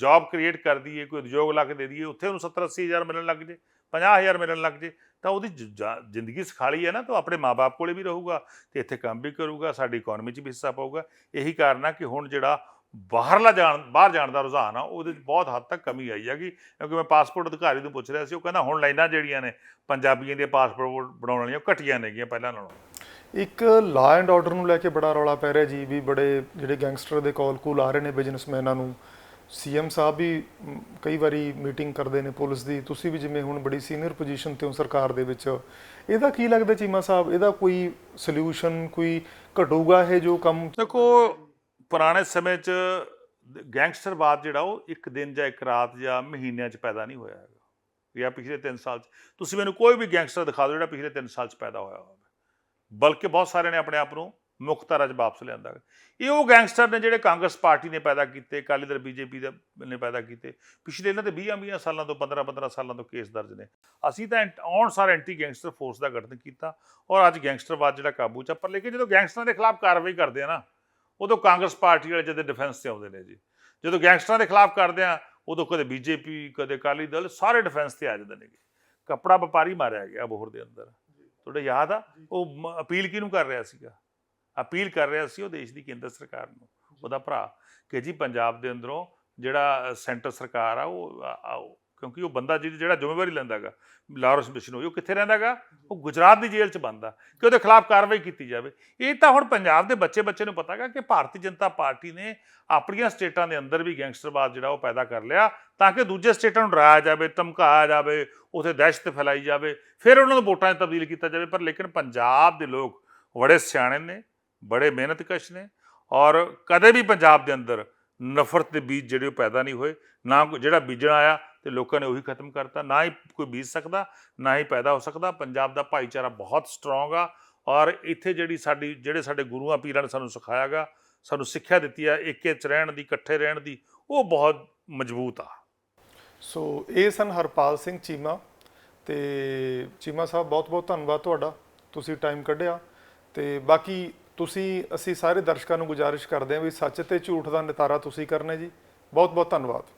ਜੌਬ ਕ੍ਰੀਏਟ ਕਰ ਦਈਏ, ਕੋਈ ਉਦਯੋਗ ਲਾ ਕੇ ਦੇ ਦਈਏ, ਉੱਥੇ ਉਹਨੂੰ 70 80 ਹਜ਼ਾਰ ਮਿਲਣ ਲੱਗ ਜੇ 50000 ਮਿਲਣ ਲੱਗ ਜੇ, ਤਾਂ ਉਹਦੀ ਜ਼ਿੰਦਗੀ ਸਖਾਲੀ ਹੈ ਨਾ, ਤਾਂ ਉਹ ਆਪਣੇ ਮਾਪੇ ਕੋਲੇ ਵੀ ਰਹੂਗਾ ਤੇ ਇੱਥੇ ਕੰਮ ਵੀ ਕਰੂਗਾ, ਸਾਡੀ ਇਕਨੋਮੀ 'ਚ ਵੀ ਹਿੱਸਾ ਪਾਊਗਾ। ਇਹੀ ਕਾਰਨ ਆ ਕਿ ਹੁਣ ਜਿਹੜਾ ਬਾਹਰਲਾ ਜਾਣ ਬਾਹਰ ਜਾਣ ਦਾ ਰੁਝਾਨ ਆ ਉਹਦੇ 'ਚ ਬਹੁਤ ਹੱਦ ਤੱਕ ਕਮੀ ਆਈ ਹੈਗੀ ਕਿਉਂਕਿ ਮੈਂ ਪਾਸਪੋਰਟ ਅਧਿਕਾਰੀ ਨੂੰ ਪੁੱਛ ਰਿਹਾ ਸੀ ਉਹ ਕਹਿੰਦਾ ਹੁਣ ਲਾਈਨਾਂ ਜਿਹੜੀਆਂ ਨੇ ਪੰਜਾਬੀਆਂ ਦੀਆਂ ਪਾਸਪੋਰਟ ਬਣਾਉਣ ਵਾਲੀਆਂ ਘਟੀਆਂ ਨੇਗੀਆਂ ਪਹਿਲਾਂ ਨਾਲੋਂ। ਇੱਕ ਲਾ ਐਂਡ ਆਰਡਰ ਨੂੰ ਲੈ ਕੇ ਬੜਾ ਰੌਲਾ ਪੈ ਰਿਹਾ ਜੀ ਵੀ ਬੜੇ ਜਿਹੜੇ ਗੈਂਗਸਟਰ ਦੇ ਕਾਲ ਕੂਲ ਆ ਰਹੇ ਨੇ ਬਿਜ਼ਨਸਮੈਨਾਂ ਨੂੰ। ਸੀਐਮ ਸਾਹਿਬ ਵੀ ਕਈ ਵਾਰੀ ਮੀਟਿੰਗ ਕਰਦੇ ਨੇ ਪੁਲਿਸ ਦੀ। ਤੁਸੀਂ ਵੀ ਜਿਵੇਂ ਹੁਣ ਬੜੀ ਸੀਨੀਅਰ ਪੋਜੀਸ਼ਨ ਤੇ ਹੋ ਸਰਕਾਰ ਦੇ ਵਿੱਚ ਇਹਦਾ ਕੀ ਲੱਗਦਾ ਚੀਮਾ ਸਾਹਿਬ? ਇਹਦਾ ਕੋਈ ਸੋਲੂਸ਼ਨ ਕੋਈ ਘਟੂਗਾ ਇਹ ਜੋ ਕੰਮ? ਦੇਖੋ ਪੁਰਾਣੇ ਸਮੇਂ 'ਚ ਗੈਂਗਸਟਰਵਾਦ ਜਿਹੜਾ ਉਹ ਇੱਕ ਦਿਨ ਜਾਂ ਇੱਕ ਰਾਤ ਜਾਂ ਮਹੀਨਿਆਂ 'ਚ ਪੈਦਾ ਨਹੀਂ ਹੋਇਆ ਹੈਗਾ। ਜਾਂ ਪਿਛਲੇ 3 ਸਾਲ 'ਚ, ਤੁਸੀਂ ਮੈਨੂੰ ਕੋਈ ਵੀ ਗੈਂਗਸਟਰ ਦਿਖਾ ਦਿਓ ਜਿਹੜਾ ਪਿਛਲੇ 3 ਸਾਲ 'ਚ ਪੈਦਾ ਹੋਇਆ ਹੋਵੇ। ਬਲਕਿ ਬਹੁਤ ਸਾਰਿਆਂ ਨੇ ਆਪਣੇ ਆਪ ਨੂੰ ਮੁੱਖ ਧਾਰਾ 'ਚ ਵਾਪਸ ਲਿਆਂਦਾ ਇਹ ਉਹ ਗੈਂਗਸਟਰ ਨੇ ਜਿਹੜੇ ਕਾਂਗਰਸ ਪਾਰਟੀ ਨੇ ਪੈਦਾ ਕੀਤੇ, ਅਕਾਲੀ ਦਲ ਬੀਜੇਪੀ ਦੇ ਨੇ ਪੈਦਾ ਕੀਤੇ, ਪਿਛਲੇ ਇਹਨਾਂ ਦੇ 20 20 ਸਾਲਾਂ ਤੋਂ 15 15 ਸਾਲਾਂ ਤੋਂ ਕੇਸ ਦਰਜ ਨੇ। ਅਸੀਂ ਤਾਂ ਐਂਟ- ਆਉਣ ਸਾਰ ਐਂਟੀ ਗੈਂਗਸਟਰ ਫੋਰਸ ਦਾ ਗਠਨ ਕੀਤਾ ਔਰ ਅੱਜ ਗੈਂਗਸਟਰਵਾਦ ਜਿਹੜਾ ਕਾਬੂ 'ਚ ਆ। ਪਰ ਲੇਕਿਨ ਜਦੋਂ ਗੈਂਗਸਟਰਾਂ ਦੇ ਖਿਲਾਫ ਕਾਰਵਾਈ ਕਰਦੇ ਆ ਨਾ ਉਦੋਂ ਕਾਂਗਰਸ ਪਾਰਟੀ ਵਾਲੇ ਜਦੇ ਡਿਫੈਂਸ ਤੇ ਆਉਂਦੇ ਨੇ ਜੀ। ਜਦੋਂ ਗੈਂਗਸਟਰਾਂ ਦੇ ਖਿਲਾਫ ਕਰਦੇ ਆ, ਉਦੋਂ ਕਦੇ ਬੀਜੇਪੀ ਕਦੇ ਅਕਾਲੀ ਦਲ ਸਾਰੇ ਡਿਫੈਂਸ ਤੇ ਆ ਜਾਂਦੇ ਨੇਗੇ ਕੱਪੜਾ ਵਪਾਰੀ ਮਾਰਿਆ ਗਿਆ ਬੋਹਰ ਦੇ ਅੰਦਰ। ਤੁਹਾਡੇ ਯਾਦ ਆ? ਉਹ ਅਪੀਲ ਕਿਹਨੂੰ ਕਰ ਰਿਹਾ ਸੀਗਾ? ਅਪੀਲ ਕਰ ਰਿਹਾ ਸੀ ਉਹ ਦੇਸ਼ ਦੀ ਕੇਂਦਰ ਸਰਕਾਰ ਨੂੰ, ਉਹਦਾ ਭਰਾ। ਕਿ ਜੀ ਪੰਜਾਬ ਦੇ ਅੰਦਰੋਂ ਜਿਹੜਾ ਸੈਂਟਰ ਸਰਕਾਰ ਆ, ਉਹ ਕਿਉਂਕਿ ਉਹ ਬੰਦਾ ਜਿਹਦੀ- ਜਿਹੜਾ ਜ਼ਿੰਮੇਵਾਰੀ ਲੈਂਦਾਗਾ ਲਾਰੈਂਸ ਬਿਸ਼ਨੋਈ ਉਹ ਕਿੱਥੇ ਰਹਿੰਦਾਗਾ? ਉਹ ਗੁਜਰਾਤ ਦੀ ਜੇਲ੍ਹ 'ਚ ਬੰਦਾ, ਕਿ ਉਹਦੇ ਖਿਲਾਫ ਕਾਰਵਾਈ ਕੀਤੀ ਜਾਵੇ। ਇਹ ਤਾਂ ਹੁਣ ਪੰਜਾਬ ਦੇ ਬੱਚੇ ਬੱਚੇ ਨੂੰ ਪਤਾਗਾ ਕਿ ਭਾਰਤੀ ਜਨਤਾ ਪਾਰਟੀ ਨੇ ਆਪਣੀਆਂ ਸਟੇਟਾਂ ਦੇ ਅੰਦਰ ਵੀ ਗੈਂਗਸਟਰਵਾਦ ਜਿਹੜਾ ਉਹ ਪੈਦਾ ਕਰ ਲਿਆ, ਤਾਂ ਕਿ ਦੂਜੇ ਸਟੇਟਾਂ ਨੂੰ ਡਰਾਇਆ ਜਾਵੇ, ਧਮਕਾਇਆ ਜਾਵੇ, ਉਥੇ ਦਹਿਸ਼ਤ ਫੈਲਾਈ ਜਾਵੇ, ਫਿਰ ਉਹਨਾਂ ਨੂੰ ਵੋਟਾਂ 'ਚ ਤਬਦੀਲ ਕੀਤਾ ਜਾਵੇ। ਪਰ ਲੇਕਿਨ ਪੰਜਾਬ ਦੇ ਲੋਕ ਬੜੇ ਸਿਆਣੇ ਨੇ, ਬੜੇ ਮਿਹਨਤਕਸ਼ ਨੇ ਔਰ ਕਦੇ ਵੀ ਪੰਜਾਬ ਦੇ ਅੰਦਰ ਨਫ਼ਰਤ ਦੇ ਬੀਜ ਜਿਹੜੇ ਉਹ ਪੈਦਾ ਨਹੀਂ ਹੋਏ, ਨਾ ਜਿਹੜਾ ਬੀਜਣ ਆਇਆ ਤੇ ਲੋਕਾਂ ਨੇ ਉਹੀ ਖਤਮ ਕਰਤਾ, ਨਾ ਹੀ ਕੋਈ ਬੀਜ ਸਕਦਾ, ਨਾ ਹੀ ਪੈਦਾ ਹੋ ਸਕਦਾ। ਪੰਜਾਬ ਦਾ ਭਾਈਚਾਰਾ ਬਹੁਤ ਸਟਰੋਂਗ ਆ ਔਰ ਇੱਥੇ ਜਿਹੜੀ ਸਾਡੀ, ਜਿਹੜੇ ਸਾਡੇ ਗੁਰੂਆਂ, ਪੀਰਾਂ ਨੇ ਸਾਨੂੰ ਸਿਖਾਇਆਗਾ, ਸਾਨੂੰ ਸਿੱਖਿਆ ਦਿੱਤੀ ਆ ਏਕੇ ਚ ਰਹਿਣ ਦੀ, ਇਕੱਠੇ ਰਹਿਣ ਦੀ, ਉਹ ਬਹੁਤ ਮਜ਼ਬੂਤ ਆ। ਸੋ ਇਹ ਸਨ ਹਰਪਾਲ ਸਿੰਘ ਚੀਮਾ ਤੇ ਚੀਮਾ ਸਾਹਿਬ ਬਹੁਤ ਬਹੁਤ ਧੰਨਵਾਦ ਤੁਹਾਡਾ, ਤੁਸੀਂ ਟਾਈਮ ਕੱਢਿਆ ਤੇ ਬਾਕੀ ਤੁਸੀਂ, ਅਸੀਂ ਸਾਰੇ ਦਰਸ਼ਕਾਂ ਨੂੰ ਗੁਜ਼ਾਰਿਸ਼ ਕਰਦੇ ਹਾਂ ਵੀ ਸੱਚ ਤੇ ਝੂਠ ਦਾ ਨਿਤਾਰਾ ਤੁਸੀਂ ਕਰਨਾ ਜੀ। ਬਹੁਤ ਬਹੁਤ ਧੰਨਵਾਦ।